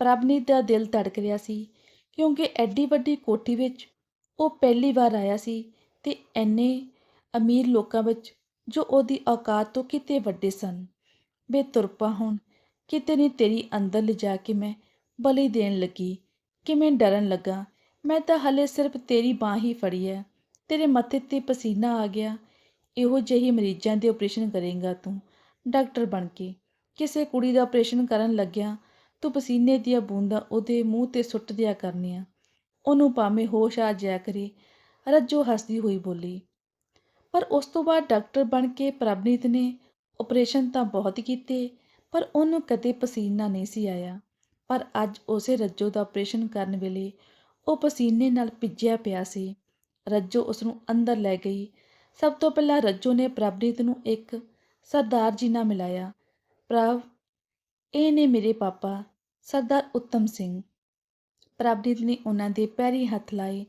ਪ੍ਰਭਨੀਤ ਦਾ ਦਿਲ ਧੜਕ ਰਿਹਾ ਸੀ, ਕਿਉਂਕਿ ਐਡੀ ਵੱਡੀ ਕੋਠੀ ਵਿੱਚ ਉਹ ਪਹਿਲੀ ਵਾਰ ਆਇਆ ਸੀ ਤੇ ਐਨੇ ਅਮੀਰ ਲੋਕਾਂ ਵਿੱਚ ਜੋ ਉਹਦੀ ਔਕਾਤ ਤੋਂ ਕਿਤੇ ਵੱਡੇ ਸਨ। ਬੇ ਤੁਰਪਾ ਹੁਣ, ਕਿਤੇ ਨਹੀਂ ਤੇਰੀ ਅੰਦਰ ਲਿਜਾ ਕੇ ਮੈਂ ਬਲੀ ਦੇਣ ਲੱਗੀ ਕਿਵੇਂ ਡਰਨ ਲੱਗਾ। ਮੈਂ ਤਾਂ ਹਲੇ ਸਿਰਫ ਤੇਰੀ ਬਾਹ ਹੀ ਫੜੀ ਹੈ ਤੇਰੇ ਮੱਥੇ ਤੇ ਪਸੀਨਾ ਆ ਗਿਆ। ਇਹੋ ਜਿਹੀ ਮਰੀਜ਼ਾਂ ਦੇ ਆਪਰੇਸ਼ਨ ਕਰੇਂਗਾ ਤੂੰ, ਡਾਕਟਰ ਬਣ ਕੇ। ਕਿਸੇ ਕੁੜੀ ਦਾ ਆਪਰੇਸ਼ਨ ਕਰਨ ਲੱਗਿਆ ਤੂੰ ਪਸੀਨੇ ਦੀਆਂ ਬੂੰਦਾਂ ਉਹਦੇ ਮੂੰਹ ਤੇ ਸੁੱਟ ਦਿਆ ਕਰਨੀਆਂ। ਉਹਨੂੰ ਭਾਵੇਂ ਹੋਸ਼ ਆ ਜਾਇਆ ਕਰੇ, ਰੱਜੋ ਹੱਸਦੀ ਹੋਈ ਬੋਲੀ। ਪਰ ਉਸ ਤੋਂ ਬਾਅਦ ਡਾਕਟਰ ਬਣ ਕੇ ਪ੍ਰਭਨੀਤ ਨੇ ਆਪਰੇਸ਼ਨ ਤਾਂ ਬਹੁਤ ਕੀਤੇ, ਪਰ ਉਹਨੂੰ ਕਦੇ ਪਸੀਨਾ ਨਹੀਂ ਸੀ ਆਇਆ। ਪਰ ਅੱਜ ਉਸੇ ਰੱਜੋ ਦਾ ਆਪਰੇਸ਼ਨ ਕਰਨ ਵੇਲੇ ਉਹ ਪਸੀਨੇ ਨਾਲ ਭਿੱਜਿਆ ਪਿਆ ਸੀ। ਰੱਜੋ ਉਸ ਨੂੰ ਅੰਦਰ ਲੈ ਗਈ। ਸਭ ਤੋਂ ਪਹਿਲਾਂ ਰੱਜੋ ਨੇ ਪ੍ਰਭਨੀਤ ਨੂੰ ਇੱਕ ਸਰਦਾਰ ਜੀ ਨਾਲ ਮਿਲਾਇਆ। ਪ੍ਰਭ, ਇਹ ਨੇ ਮੇਰੇ ਪਾਪਾ, ਸਰਦਾਰ ਉੱਤਮ ਸਿੰਘ। ਪ੍ਰਭਨੀਤ ਨੇ ਉਹਨਾਂ ਦੇ ਪੈਰੀ ਹੱਥ ਲਾਏ।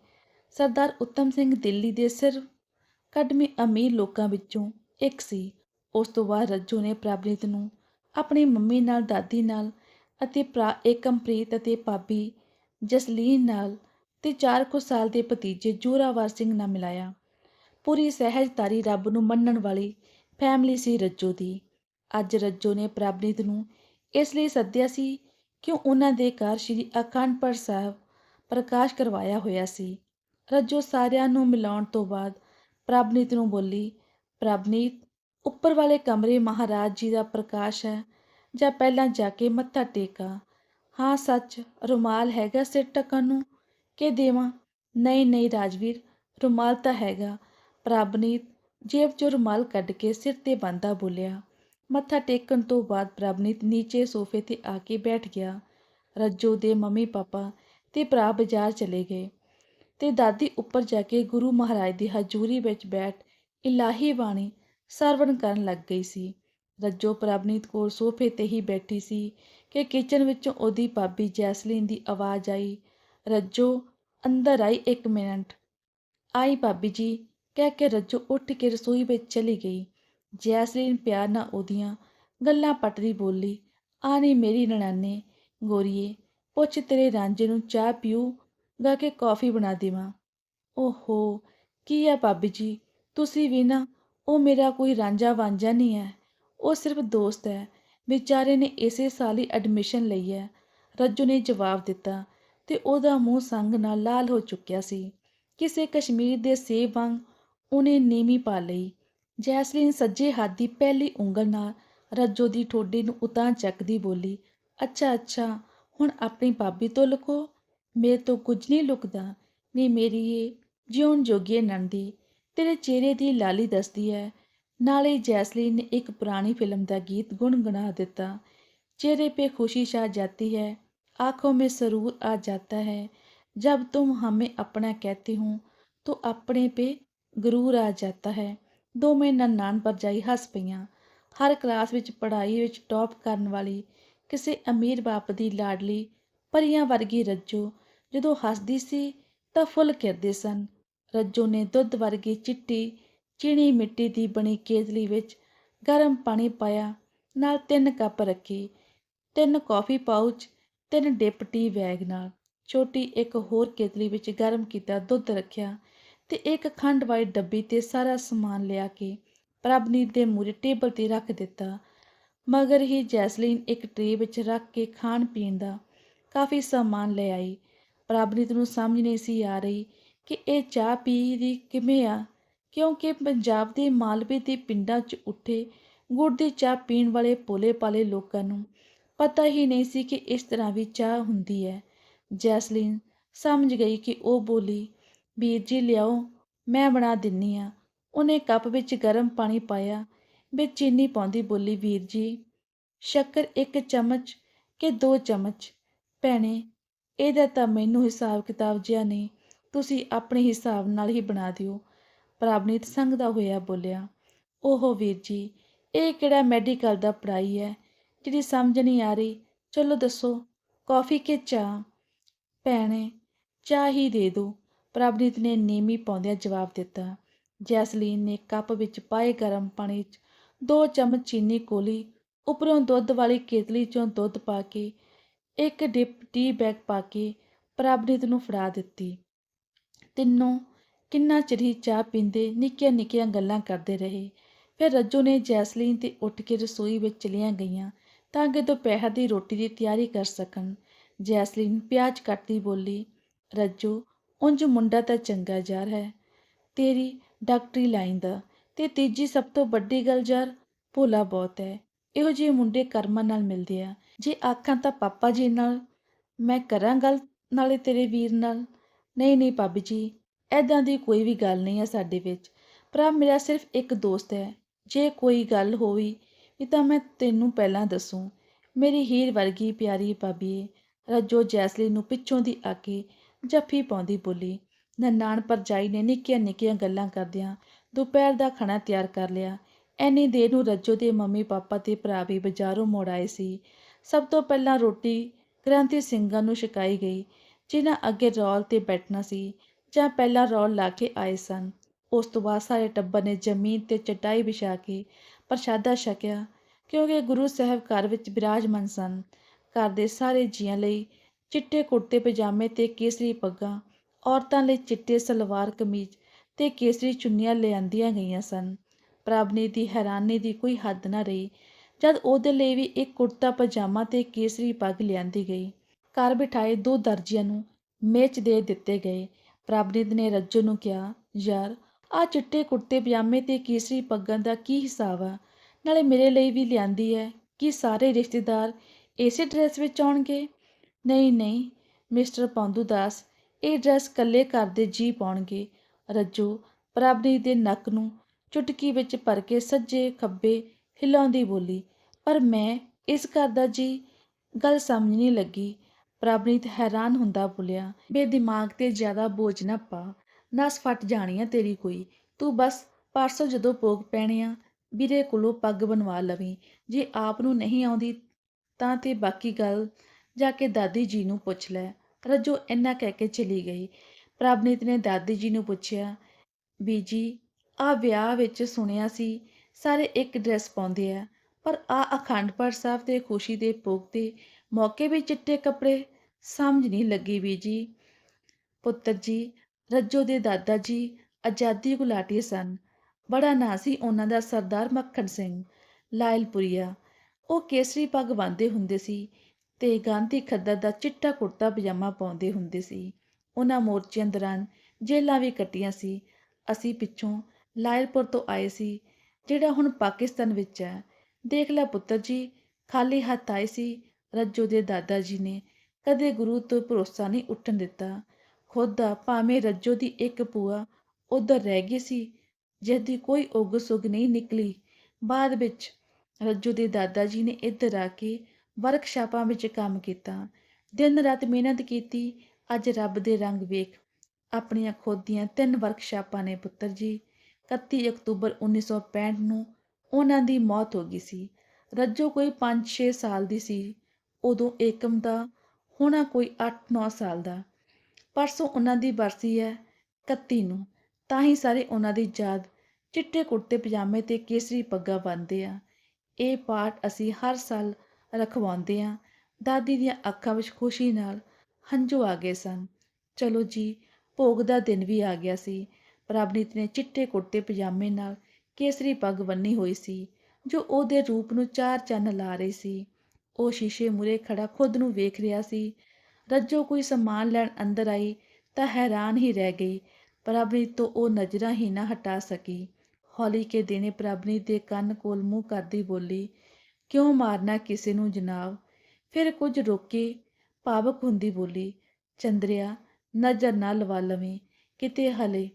ਸਰਦਾਰ ਉੱਤਮ ਸਿੰਘ ਦਿੱਲੀ ਦੇ ਸਿਰ ਕੱਢਵੇਂ ਅਮੀਰ ਲੋਕਾਂ ਵਿੱਚੋਂ ਇੱਕ ਸੀ। ਉਸ ਤੋਂ ਬਾਅਦ ਰੱਜੂ ਨੇ ਪ੍ਰਭਨੀਤ ਨੂੰ ਆਪਣੀ ਮੰਮੀ ਨਾਲ, ਦਾਦੀ ਨਾਲ ਅਤੇ ਭਰਾ ਏਕਮਪ੍ਰੀਤ ਅਤੇ ਭਾਬੀ ਜਸਲੀਨ ਨਾਲ ਤੇ ਚਾਰ ਕੁ ਸਾਲ ਦੇ ਭਤੀਜੇ ਜੋਰਾਵਰ ਸਿੰਘ ਨਾਲ ਮਿਲਾਇਆ। ਪੂਰੀ ਸਹਿਜਤਾਰੀ ਰੱਬ ਨੂੰ ਮੰਨਣ ਵਾਲੀ ਫੈਮਿਲੀ ਸੀ ਰੱਜੂ ਦੀ। ਅੱਜ ਰੱਜੋ ਨੇ ਪ੍ਰਭਨੀਤ ਨੂੰ। ਇਸ ਲਈ ਸੱਦਿਆ ਸੀ ਕਿਉਂ ਉਹਨਾਂ ਦੇ ਘਰ ਸ੍ਰੀ ਅਖੰਡ ਪਾਠ ਸਾਹਿਬ ਪ੍ਰਕਾਸ਼ ਕਰਵਾਇਆ ਹੋਇਆ ਸੀ। ਰੱਜੋ ਸਾਰਿਆਂ ਨੂੰ ਮਿਲਾਉਣ ਤੋਂ ਬਾਅਦ ਪ੍ਰਭਨੀਤ ਨੂੰ ਬੋਲੀ, ਪ੍ਰਭਨੀਤ, ਉੱਪਰ ਵਾਲੇ ਕਮਰੇ ਮਹਾਰਾਜ ਜੀ ਦਾ ਪ੍ਰਕਾਸ਼ ਹੈ, ਜਾਂ ਪਹਿਲਾਂ ਜਾ ਕੇ ਮੱਥਾ ਟੇਕਾ। ਹਾਂ, ਸੱਚ, ਰੁਮਾਲ ਹੈਗਾ ਸਿਰ ਟਕਣ ਨੂੰ? ਕਿ ਦੇਵਾਂ? ਨਹੀਂ ਨਹੀਂ ਰਾਜਵੀਰ, ਰੁਮਾਲ ਤਾਂ ਹੈਗਾ। ਪ੍ਰਭਨੀਤ ਜੇਬ 'ਚੋਂ ਰੁਮਾਲ ਕੱਢ ਕੇ ਸਿਰ ਤੇ ਬੰਦਾ ਬੋਲਿਆ। ਮੱਥਾ ਟੇਕਣ ਤੋਂ ਬਾਅਦ ਪ੍ਰਭਨੀਤ ਨੀਚੇ ਸੋਫੇ ਤੇ ਆ ਕੇ ਬੈਠ ਗਿਆ। ਰੱਜੋ ਦੇ ਮੰਮੀ ਪਾਪਾ ਤੇ ਭਰਾ ਬਾਜ਼ਾਰ ਚਲੇ ਗਏ ਤੇ ਦਾਦੀ ਉੱਪਰ ਜਾ ਕੇ ਗੁਰੂ ਮਹਾਰਾਜ ਦੀ ਹਜ਼ੂਰੀ ਵਿੱਚ ਬੈਠ ਇਲਾਹੀ ਬਾਣੀ ਸਰਵਣ ਕਰਨ ਲੱਗ ਗਈ ਸੀ। ਰੱਜੋ ਪ੍ਰਭਨੀਤ ਕੋਲ ਸੋਫੇ ਤੇ ਹੀ ਬੈਠੀ ਸੀ ਕਿ ਕਿਚਨ ਵਿੱਚੋਂ ਉਹਦੀ ਭਾਬੀ ਜੈਸਲੀਨ ਦੀ ਆਵਾਜ਼ ਆਈ, ਰੱਜੋ, ਅੰਦਰ ਆਈ ਇੱਕ ਮਿੰਟ। ਆਈ ਭਾਬੀ ਜੀ। ਕਹਿ ਕੇ ਰੱਜੋ ਉੱਠ ਕੇ ਰਸੋਈ ਵਿੱਚ ਚਲੀ ਗਈ। ਜੈਸਲੀਨ ਪਿਆਰ ਨਾਲ ਉਹਦੀਆਂ ਗੱਲਾਂ ਪਟਦੀ ਬੋਲੀ ਆ ਨਹੀਂ ਮੇਰੀ ਨਣਾਨੇ, ਗੋਰੀਏ, ਪੁੱਛ ਤੇਰੇ ਰਾਂਝੇ ਨੂੰ ਚਾਹ ਪੀਊਗਾ ਕਿ ਕੌਫੀ ਬਣਾ ਦੇਵਾਂ। ਓਹੋ, ਕੀ ਆ ਭਾਬੀ ਜੀ? ਤੁਸੀਂ ਵੀ ਨਾ, ਉਹ ਮੇਰਾ ਕੋਈ ਰਾਂਝਾ ਵਾਂਝਾ ਨਹੀਂ ਹੈ ਉਹ ਸਿਰਫ ਦੋਸਤ ਹੈ ਵਿਚਾਰੇ ਨੇ ਇਸੇ ਸਾਲ ਹੀ ਐਡਮਿਸ਼ਨ ਲਈ ਹੈ ਰੱਜੂ ਨੇ ਜਵਾਬ ਦਿੱਤਾ ਤੇ ਉਹਦਾ ਮੂੰਹ ਸੰਗ ਨਾਲ ਲਾਲ ਹੋ ਚੁੱਕਿਆ ਸੀ। ਕਿਸੇ ਕਸ਼ਮੀਰ ਦੇ ਸੇਬ ਵਾਂਗ ਉਹਨੇ ਨੀਵੀਂ ਪਾ ਲਈ। ਜੈਸਲੀਨ ਸੱਜੇ ਹੱਥ ਦੀ ਪਹਿਲੀ ਉਂਗਲ ਨਾਲ ਰੱਜੋ ਦੀ ਠੋਡੀ ਨੂੰ ਉਤਾਂ ਚੱਕਦੀ ਬੋਲੀ ਅੱਛਾ ਅੱਛਾ ਹੁਣ ਆਪਣੀ ਭਾਬੀ ਤੋਂ ਲੁਕੋ ਮੇਰੇ ਤੋਂ ਕੁਝ ਨਹੀਂ ਲੁਕਦਾ ਨਹੀਂ ਮੇਰੀ ਇਹ ਜਿਉਣ ਜੋਗੀ ਨੰਦੀ ਤੇਰੇ ਚਿਹਰੇ ਦੀ ਲਾਲੀ ਦੱਸਦੀ ਹੈ ਨਾਲੇ ਜੈਸਲੀਨ ਨੇ ਇੱਕ ਪੁਰਾਣੀ ਫਿਲਮ ਦਾ ਗੀਤ ਗੁੰਗੁਣਾ ਦਿੱਤਾ चेहरे पे खुशी छा जाती है आंखों में सरूर आ जाता है जब तुम हमें अपना कहते हो तो ਆਪਣੇ पे ਗਰੂਰ ਆ ਜਾਂਦਾ ਹੈ ਦੋਵੇਂ ਨਨਾਣ ਭਰਜਾਈ ਹੱਸ ਪਈਆਂ। ਹਰ ਕਲਾਸ ਵਿੱਚ ਪੜ੍ਹਾਈ ਵਿੱਚ ਟੌਪ ਕਰਨ ਵਾਲੀ, ਕਿਸੇ ਅਮੀਰ ਬਾਪ ਦੀ ਲਾਡਲੀ, ਪਰੀਆਂ ਵਰਗੀ ਰੱਜੋ, ਜਦੋਂ ਹੱਸਦੀ ਸੀ ਤਾਂ ਫੁੱਲ ਖਿੜਦੇ ਸਨ। ਰੱਜੋ ਨੇ ਦੁੱਧ ਵਰਗੀ ਚਿੱਟੀ, ਚੀਣੀ ਮਿੱਟੀ ਦੀ ਬਣੀ ਕੇਤਲੀ ਵਿੱਚ ਗਰਮ ਪਾਣੀ ਪਾਇਆ, ਨਾਲ ਤਿੰਨ ਕੱਪ ਰੱਖੀ, ਤਿੰਨ ਕਾਫੀ ਪਾਊਚ ਤਿੰਨ ਡਿਪ ਟੀ ਬੈਗ ਨਾਲ। ਛੋਟੀ ਇੱਕ ਹੋਰ ਕੇਤਲੀ ਵਿੱਚ ਗਰਮ ਕੀਤਾ ਦੁੱਧ ਰੱਖਿਆ। ਤੇ ਇੱਕ ਖੰਡ ਵਾਲੀ ਡੱਬੀ ਤੇ ਸਾਰਾ ਸਮਾਨ ਲਿਆ ਕੇ ਪ੍ਰਭਨੀਤ ਦੇ ਮੂਹਰੇ ਟੇਬਲ ਤੇ ਰੱਖ ਦਿੱਤਾ। ਮਗਰ ਹੀ ਜੈਸਲੀਨ ਇੱਕ ਟਰੇ ਵਿੱਚ ਰੱਖ ਕੇ ਖਾਣ ਪੀਣ ਦਾ ਕਾਫੀ ਸਮਾਨ ਲੈ ਆਈ। ਪ੍ਰਭਨੀਤ ਨੂੰ ਸਮਝ ਨਹੀਂ ਸੀ ਆ ਰਹੀ ਕਿ ਇਹ ਚਾਹ ਪੀ ਦੀ ਕਿਵੇਂ ਆ, ਕਿਉਂਕਿ ਪੰਜਾਬ ਦੇ ਮਾਲਵੇ ਦੇ ਪਿੰਡਾਂ 'ਚ ਉੱਠੇ ਗੁੜ ਦੀ ਚਾਹ ਪੀਣ ਵਾਲੇ ਪੋਲੇ ਪਾਲੇ ਲੋਕਾਂ ਨੂੰ ਪਤਾ ਹੀ ਨਹੀਂ ਸੀ ਕਿ ਇਸ ਤਰ੍ਹਾਂ ਵੀ ਚਾਹ ਹੁੰਦੀ ਹੈ। ਜੈਸਲੀਨ ਸਮਝ ਗਈ ਕਿ ਉਹ ਬੋਲੀ ਵੀਰ ਜੀ ਲਿਆਓ, ਮੈਂ ਬਣਾ ਦਿੰਨੀ ਆ। ਉਹਨੇ ਕੱਪ ਵਿੱਚ ਗਰਮ ਪਾਣੀ ਪਾਇਆ, ਵਿੱਚ ਚੀਨੀ ਪਾਉਂਦੀ ਬੋਲੀ, ਵੀਰ ਜੀ, ਸ਼ੱਕਰ ਇੱਕ ਚਮਚ ਕਿ ਦੋ ਚਮਚ? ਭੈਣੇ, ਇਹਦਾ ਤਾਂ ਮੈਨੂੰ ਹਿਸਾਬ ਕਿਤਾਬ ਜਿਆ ਨਹੀਂ, ਤੁਸੀਂ ਆਪਣੇ ਹਿਸਾਬ ਨਾਲ ਹੀ ਬਣਾ ਦਿਓ। ਪ੍ਰਭਨੀਤ ਸੰਗਦਾ ਹੋਇਆ ਬੋਲਿਆ, ਓਹੋ ਵੀਰ ਜੀ, ਇਹ ਕਿਹੜਾ ਮੈਡੀਕਲ ਦਾ ਪੜਾਈ ਹੈ? ਜਿਹੜੀ ਸਮਝ ਨਹੀਂ ਆ ਰਹੀ। ਚਲੋ ਦੱਸੋ, ਕੌਫੀ ਕਿ ਚਾਹ? ਭੈਣੇ, ਚਾਹ ਹੀ ਦੇ ਦਿਓ ਪ੍ਰਭਨੀਤ ਨੇ ਨੀਮੀ ਪਾਉਂਦਿਆਂ ਜਵਾਬ ਦਿੱਤਾ, ਜੈਸਲੀਨ ਨੇ ਕੱਪ ਵਿੱਚ ਪਾਏ ਗਰਮ ਪਾਣੀ 'ਚ ਦੋ ਚਮਚ ਚੀਨੀ ਕੋਲੀ, ਉੱਪਰੋਂ ਦੁੱਧ ਵਾਲੀ ਕੇਤਲੀ 'ਚੋਂ ਦੁੱਧ ਪਾ ਕੇ, ਇੱਕ ਡਿਪ ਟੀ ਬੈਗ ਪਾ ਕੇ ਪ੍ਰਭਨੀਤ ਨੂੰ ਫੜਾ ਦਿੱਤੀ। ਤਿੰਨੋਂ ਕਿੰਨਾ ਚਿਰ ਹੀ ਚਾਹ ਪੀਂਦੇ ਨਿੱਕੀਆਂ ਨਿੱਕੀਆਂ ਗੱਲਾਂ ਕਰਦੇ ਰਹੇ। ਫਿਰ ਰੱਜੋ ਨੇ ਜੈਸਲੀਨ ਤੇ ਉੱਠ ਕੇ ਰਸੋਈ ਵਿੱਚ ਚਲੀਆਂ ਗਈਆਂ ਤਾਂ ਕਿ ਦੁਪਹਿਰ ਦੀ ਰੋਟੀ ਦੀ ਤਿਆਰੀ ਕਰ ਸਕਣ। ਜੈਸਲੀਨ ਪਿਆਜ਼ ਕੱਟਦੀ ਬੋਲੀ, ਰੱਜੂ ਉਂਝ ਮੁੰਡਾ ਤਾਂ ਚੰਗਾ ਯਾਰ ਹੈ। ਤੇਰੀ ਡਾਕਟਰੀ ਲਾਈਨ ਦਾ ਤੇ ਤੀਜੀ ਸਭ ਤੋਂ ਵੱਡੀ ਗੱਲ ਯਾਰ ਭੋਲਾ ਬਹੁਤ ਹੈ। ਇਹੋ ਜਿਹੇ ਮੁੰਡੇ ਕਰਮਾਂ ਨਾਲ ਮਿਲਦੇ ਆ। ਜੇ ਆਖਾਂ ਤਾਂ ਪਾਪਾ ਜੀ ਨਾਲ ਮੈਂ ਕਰਾਂ ਗੱਲ ਨਾਲੇ ਤੇਰੇ ਵੀਰ ਨਾਲ। ਨਹੀਂ ਨਹੀਂ ਭਾਬੀ ਜੀ ਐਦਾਂ ਦੀ ਕੋਈ ਵੀ ਗੱਲ ਨਹੀਂ ਹੈ ਸਾਡੇ ਵਿੱਚ। ਭਰਾ ਮੇਰਾ ਸਿਰਫ ਇੱਕ ਦੋਸਤ ਹੈ। ਜੇ ਕੋਈ ਗੱਲ ਹੋਈ ਵੀ ਤਾਂ ਮੈਂ ਤੈਨੂੰ ਪਹਿਲਾਂ ਦੱਸੂ। ਮੇਰੀ ਹੀਰ ਵਰਗੀ ਪਿਆਰੀ ਭਾਬੀ ਰੱਜੋ ਜੈਸਲੀ ਨੂੰ ਪਿੱਛੋਂ ਦੀ ਆ ਕੇ ਜੱਫੀ ਪਾਉਂਦੀ ਬੋਲੀ। ਨਨਾਣ ਭਰਜਾਈ ਨੇ ਨਿੱਕੀਆਂ ਨਿੱਕੀਆਂ ਗੱਲਾਂ ਕਰਦਿਆਂ ਦੁਪਹਿਰ ਦਾ ਖਾਣਾ ਤਿਆਰ ਕਰ ਲਿਆ। ਐਨੀ ਦੇਰ ਨੂੰ ਰੱਜੋ ਦੇ ਮੰਮੀ ਪਾਪਾ ਤੇ ਭਰਾ ਵੀ ਬਾਜ਼ਾਰੋਂ ਮੋੜ ਆਏ ਸੀ। ਸਭ ਤੋਂ ਪਹਿਲਾਂ ਰੋਟੀ ਕ੍ਰਾਂਤੀ ਸਿੰਘਾਂ ਨੂੰ ਛਕਾਈ ਗਈ, ਜਿਨ੍ਹਾਂ ਅੱਗੇ ਰੌਲ ਤੇ ਬੈਠਣਾ ਸੀ ਜਾਂ ਪਹਿਲਾਂ ਰੌਲ ਲਾ ਕੇ ਆਏ ਸਨ। ਉਸ ਤੋਂ ਬਾਅਦ ਸਾਰੇ ਟੱਬਰ ਨੇ ਜ਼ਮੀਨ ਤੇ ਚਟਾਈ ਵਿਛਾ ਕੇ ਪ੍ਰਸ਼ਾਦਾ ਛਕਿਆ, ਕਿਉਂਕਿ ਗੁਰੂ ਸਾਹਿਬ ਘਰ ਵਿੱਚ ਬਿਰਾਜਮਾਨ ਸਨ। ਘਰ ਦੇ ਸਾਰੇ ਜੀਆਂ ਲਈ ਚਿੱਟੇ ਕੁੜਤੇ, ਪਜਾਮੇ ਤੇ ਕੇਸਰੀ ਪੱਗਾਂ, ਔਰਤਾਂ ਲਈ ਚਿੱਟੇ ਸਲਵਾਰ ਕਮੀਜ਼ ਤੇ ਕੇਸਰੀ ਚੁੰਨੀਆਂ ਲਿਆਂਦੀਆਂ ਗਈਆਂ ਸਨ। ਪ੍ਰਭਨੀ ਦੀ ਹੈਰਾਨੀ ਦੀ ਕੋਈ ਹੱਦ ਨਾ ਰਹੀ ਜਦ ਉਹਦੇ ਲਈ ਵੀ ਇੱਕ ਕੁੜਤਾ, ਪਜਾਮਾ ਤੇ ਕੇਸਰੀ ਪੱਗ ਲਿਆਂਦੀ ਗਈ। ਘਰ ਬਿਠਾਏ ਦੋ ਦਰਜੀਆਂ ਨੂੰ ਮੇਚ ਦੇ ਦਿੱਤੇ ਗਏ। ਪ੍ਰਭਨੀਤ ਨੇ ਰੱਜੋ ਨੂੰ ਕਿਹਾ, ਯਾਰ, ਆ ਚਿੱਟੇ ਕੁੜਤੇ, ਪਜਾਮੇ ਤੇ ਕੇਸਰੀ ਪੱਗਾਂ ਦਾ ਕੀ ਹਿਸਾਬ ਆ? ਨਾਲੇ ਮੇਰੇ ਲਈ ਵੀ ਲਿਆਂਦੀ ਹੈ ਕਿ ਸਾਰੇ ਰਿਸ਼ਤੇਦਾਰ ਇਸੇ ਡਰੈਸ ਵਿੱਚ ਆਉਣਗੇ? ਨਹੀਂ ਨਹੀਂ, ਮਿਸਟਰ ਪੌਂਦੂ ਦਾਸ ਇਹ ਡਰੈਸ ਕੱਲੇ ਘਰ ਦੇ ਜੀ ਪਾਉਣਗੇ। ਰੱਜੋ ਪ੍ਰਭਨੀਤ ਦੇ ਨੱਕ ਨੂੰ ਚੁਟਕੀ ਵਿੱਚ ਭਰ ਕੇ ਸੱਜੇ ਖੱਬੇ ਹਿਲਾਉਂਦੀ ਬੋਲੀ, ਪਰ ਮੈਂ ਇਸ ਘਰ ਦਾ ਜੀ ਗੱਲ ਸਮਝ ਨਹੀਂ ਲੱਗੀ। ਪ੍ਰਭਨੀਤ ਹੈਰਾਨ ਹੁੰਦਾ ਬੋਲਿਆ ਬੇ ਦਿਮਾਗ ਤੇ ਜ਼ਿਆਦਾ ਬੋਝ ਨਾ ਪਾ, ਨਸ ਫਟ ਜਾਣੀ ਆ ਤੇਰੀ ਕੋਈ। ਤੂੰ ਬਸ ਪਰਸੋਂ ਜਦੋਂ ਭੋਗ ਪੈਣੇ ਆ, ਵੀਰੇ ਕੋਲੋਂ ਪੱਗ ਬਣਵਾ ਲਵੀਂ। ਜੇ ਆਪ ਨੂੰ ਨਹੀਂ ਆਉਂਦੀ ਤਾਂ ਤੇ ਬਾਕੀ ਗੱਲ ਜਾ ਕੇ ਦਾਦੀ ਜੀ ਨੂੰ ਪੁੱਛ ਲੈ। ਰੱਜੋ ਇੰਨਾ ਕਹਿ ਕੇ ਚਲੀ ਗਈ। ਪ੍ਰਭਨੀਤ ਨੇ ਦਾਦੀ ਜੀ ਨੂੰ ਪੁੱਛਿਆ ਬੀਜੀ ਆ ਵਿਆਹ ਵਿੱਚ ਸੁਣਿਆ ਸੀ, ਸਾਰੇ ਇੱਕ ਡਰੈਸ ਪਾਉਂਦੇ ਆ, ਪਰ ਆ ਅਖੰਡ ਪਾਠ ਸਾਹਿਬ ਦੇ ਖੁਸ਼ੀ ਦੇ ਭੋਗ ਤੇ ਮੌਕੇ ਵੀ ਚਿੱਟੇ ਕੱਪੜੇ? ਸਮਝ ਨਹੀਂ ਲੱਗੀ ਬੀਜੀ ਪੁੱਤਰ ਜੀ, ਰੱਜੋ ਦੇ ਦਾਦਾ ਜੀ ਆਜ਼ਾਦੀ ਗੁਲਾਟੀ ਸਨ। ਬੜਾ ਨਾਂ ਸੀ ਉਹਨਾਂ ਦਾ ਸਰਦਾਰ ਮੱਖਣ ਸਿੰਘ ਲਾਇਲਪੁਰੀਆ। ਉਹ ਕੇਸਰੀ ਪੱਗ ਬੰਨ੍ਹਦੇ ਹੁੰਦੇ ਸੀ। ਤੇ ਗਾਂਧੀ ਖੱਦਰ ਦਾ ਚਿੱਟਾ ਕੁੜਤਾ ਪਜਾਮਾ ਪਾਉਂਦੇ ਹੁੰਦੇ ਸੀ। ਉਹਨਾਂ ਮੋਰਚਿਆਂ ਦੌਰਾਨ ਜੇਲਾਂ ਵੀ ਕੱਟੀਆਂ ਸੀ। ਅਸੀਂ ਪਿੱਛੋਂ ਲਾਇਲਪੁਰ ਤੋਂ ਆਏ ਸੀ, ਜਿਹੜਾ ਹੁਣ ਪਾਕਿਸਤਾਨ ਵਿੱਚ ਹੈ। ਦੇਖ ਲੈ ਪੁੱਤਰ ਜੀ, ਖਾਲੀ ਹੱਥ ਆਏ ਸੀ ਰੱਜੋ ਦੇ ਦਾਦਾ ਜੀ ਨੇ। ਕਦੇ ਗੁਰੂ ਤੋਂ ਭਰੋਸਾ ਨਹੀਂ ਉੱਠਣ ਦਿੱਤਾ। ਖੁਦ ਦਾ ਭਾਵੇਂ ਰੱਜੋ ਦੀ ਇੱਕ ਭੂਆ ਉਧਰ ਰਹਿ ਗਈ ਸੀ ਜਿਸ ਦੀ ਕੋਈ ਉਗ ਸੁਗ ਨਹੀਂ ਨਿਕਲੀ। ਬਾਅਦ ਵਿੱਚ ਰੱਜੋ ਦੇ ਦਾਦਾ ਜੀ ਨੇ ਇੱਧਰ ਆ ਕੇ ਵਰਕਸ਼ਾਪਾਂ ਵਿੱਚ ਕੰਮ ਕੀਤਾ। ਦਿਨ ਰਾਤ ਮਿਹਨਤ ਕੀਤੀ। ਅੱਜ ਰੱਬ ਦੇ ਰੰਗ ਵੇਖ। ਆਪਣੀਆਂ ਖੁਦ ਦੀਆਂ ਤਿੰਨ ਵਰਕਸ਼ਾਪਾਂ ਨੇ ਪੁੱਤਰ ਜੀ। 31 ਅਕਤੂਬਰ 1965 ਨੂੰ ਉਹਨਾਂ ਦੀ ਮੌਤ ਹੋ ਗਈ ਸੀ। ਰੱਜੋ ਕੋਈ 5-6 ਸਾਲ ਦੀ ਸੀ। ਉਦੋਂ ਏਕਮ ਦਾ, ਹੋਣਾ ਕੋਈ 8-9 ਸਾਲ ਦਾ। ਪਰਸੋਂ ਉਹਨਾਂ ਦੀ ਬਰਸੀ ਹੈ 31 ਨੂੰ। ਤਾਂ ਹੀ ਸਾਰੇ ਉਹਨਾਂ ਦੀ ਯਾਦ ਚਿੱਟੇ ਕੁੜਤੇ ਪਜਾਮੇ ਤੇ ਕੇਸਰੀ ਪੱਗਾ ਬੰਨਦੇ ਆ। ਇਹ ਪਾਠ ਅਸੀਂ ਹਰ ਸਾਲ ਰਖਵਾਉਂਦਿਆਂ ਦਾਦੀ ਦੀਆਂ ਅੱਖਾਂ ਵਿੱਚ ਖੁਸ਼ੀ ਨਾਲ ਹੰਝੂ ਆ ਗਏ ਸਨ। ਚਲੋ ਜੀ, ਭੋਗ ਦਾ ਦਿਨ ਵੀ ਆ ਗਿਆ ਸੀ। ਪ੍ਰਭਨੀਤ ਨੇ ਚਿੱਟੇ ਕੁੜਤੇ ਪਜਾਮੇ ਨਾਲ ਕੇਸਰੀ ਪੱਗ ਬੰਨੀ ਹੋਈ ਸੀ, ਜੋ ਉਹਦੇ ਰੂਪ ਨੂੰ ਚਾਰ ਚੰਨ ਲਾ ਰਹੀ ਸੀ। ਉਹ ਸ਼ੀਸ਼ੇ ਮੂਰੇ ਖੜਾ ਖੁਦ ਨੂੰ ਵੇਖ ਰਿਹਾ ਸੀ। ਰੱਜੋ ਕੋਈ ਸਮਾਨ ਲੈਣ ਅੰਦਰ ਆਈ ਤਾਂ ਹੈਰਾਨ ਹੀ ਰਹਿ ਗਈ। ਪ੍ਰਭਨੀਤ ਤੋਂ ਉਹ ਨਜ਼ਰਾਂ ਹੀ ਨਾ ਹਟਾ ਸਕੀ। ਹੌਲੀ ਕੇ ਦਿਨੇ ਪ੍ਰਭਨੀਤ ਦੇ ਕੰਨ ਕੋਲ ਮੂੰਹ ਕਰਦੀ ਬੋਲੀ ਕਿਉਂ ਮਾਰਨਾ ਕਿਸੇ ਨੂੰ ਜਨਾਬ? ਫਿਰ ਕੁਝ ਰੋਕੇ ਭਾਵਕ ਹੁੰਦੀ ਬੋਲੀ, ਚੰਦਰਿਆ, ਨਜ਼ਰ ਨਾ ਲਵਾ ਲਵੇਂ। ਕਿਤੇ ਹਲੇ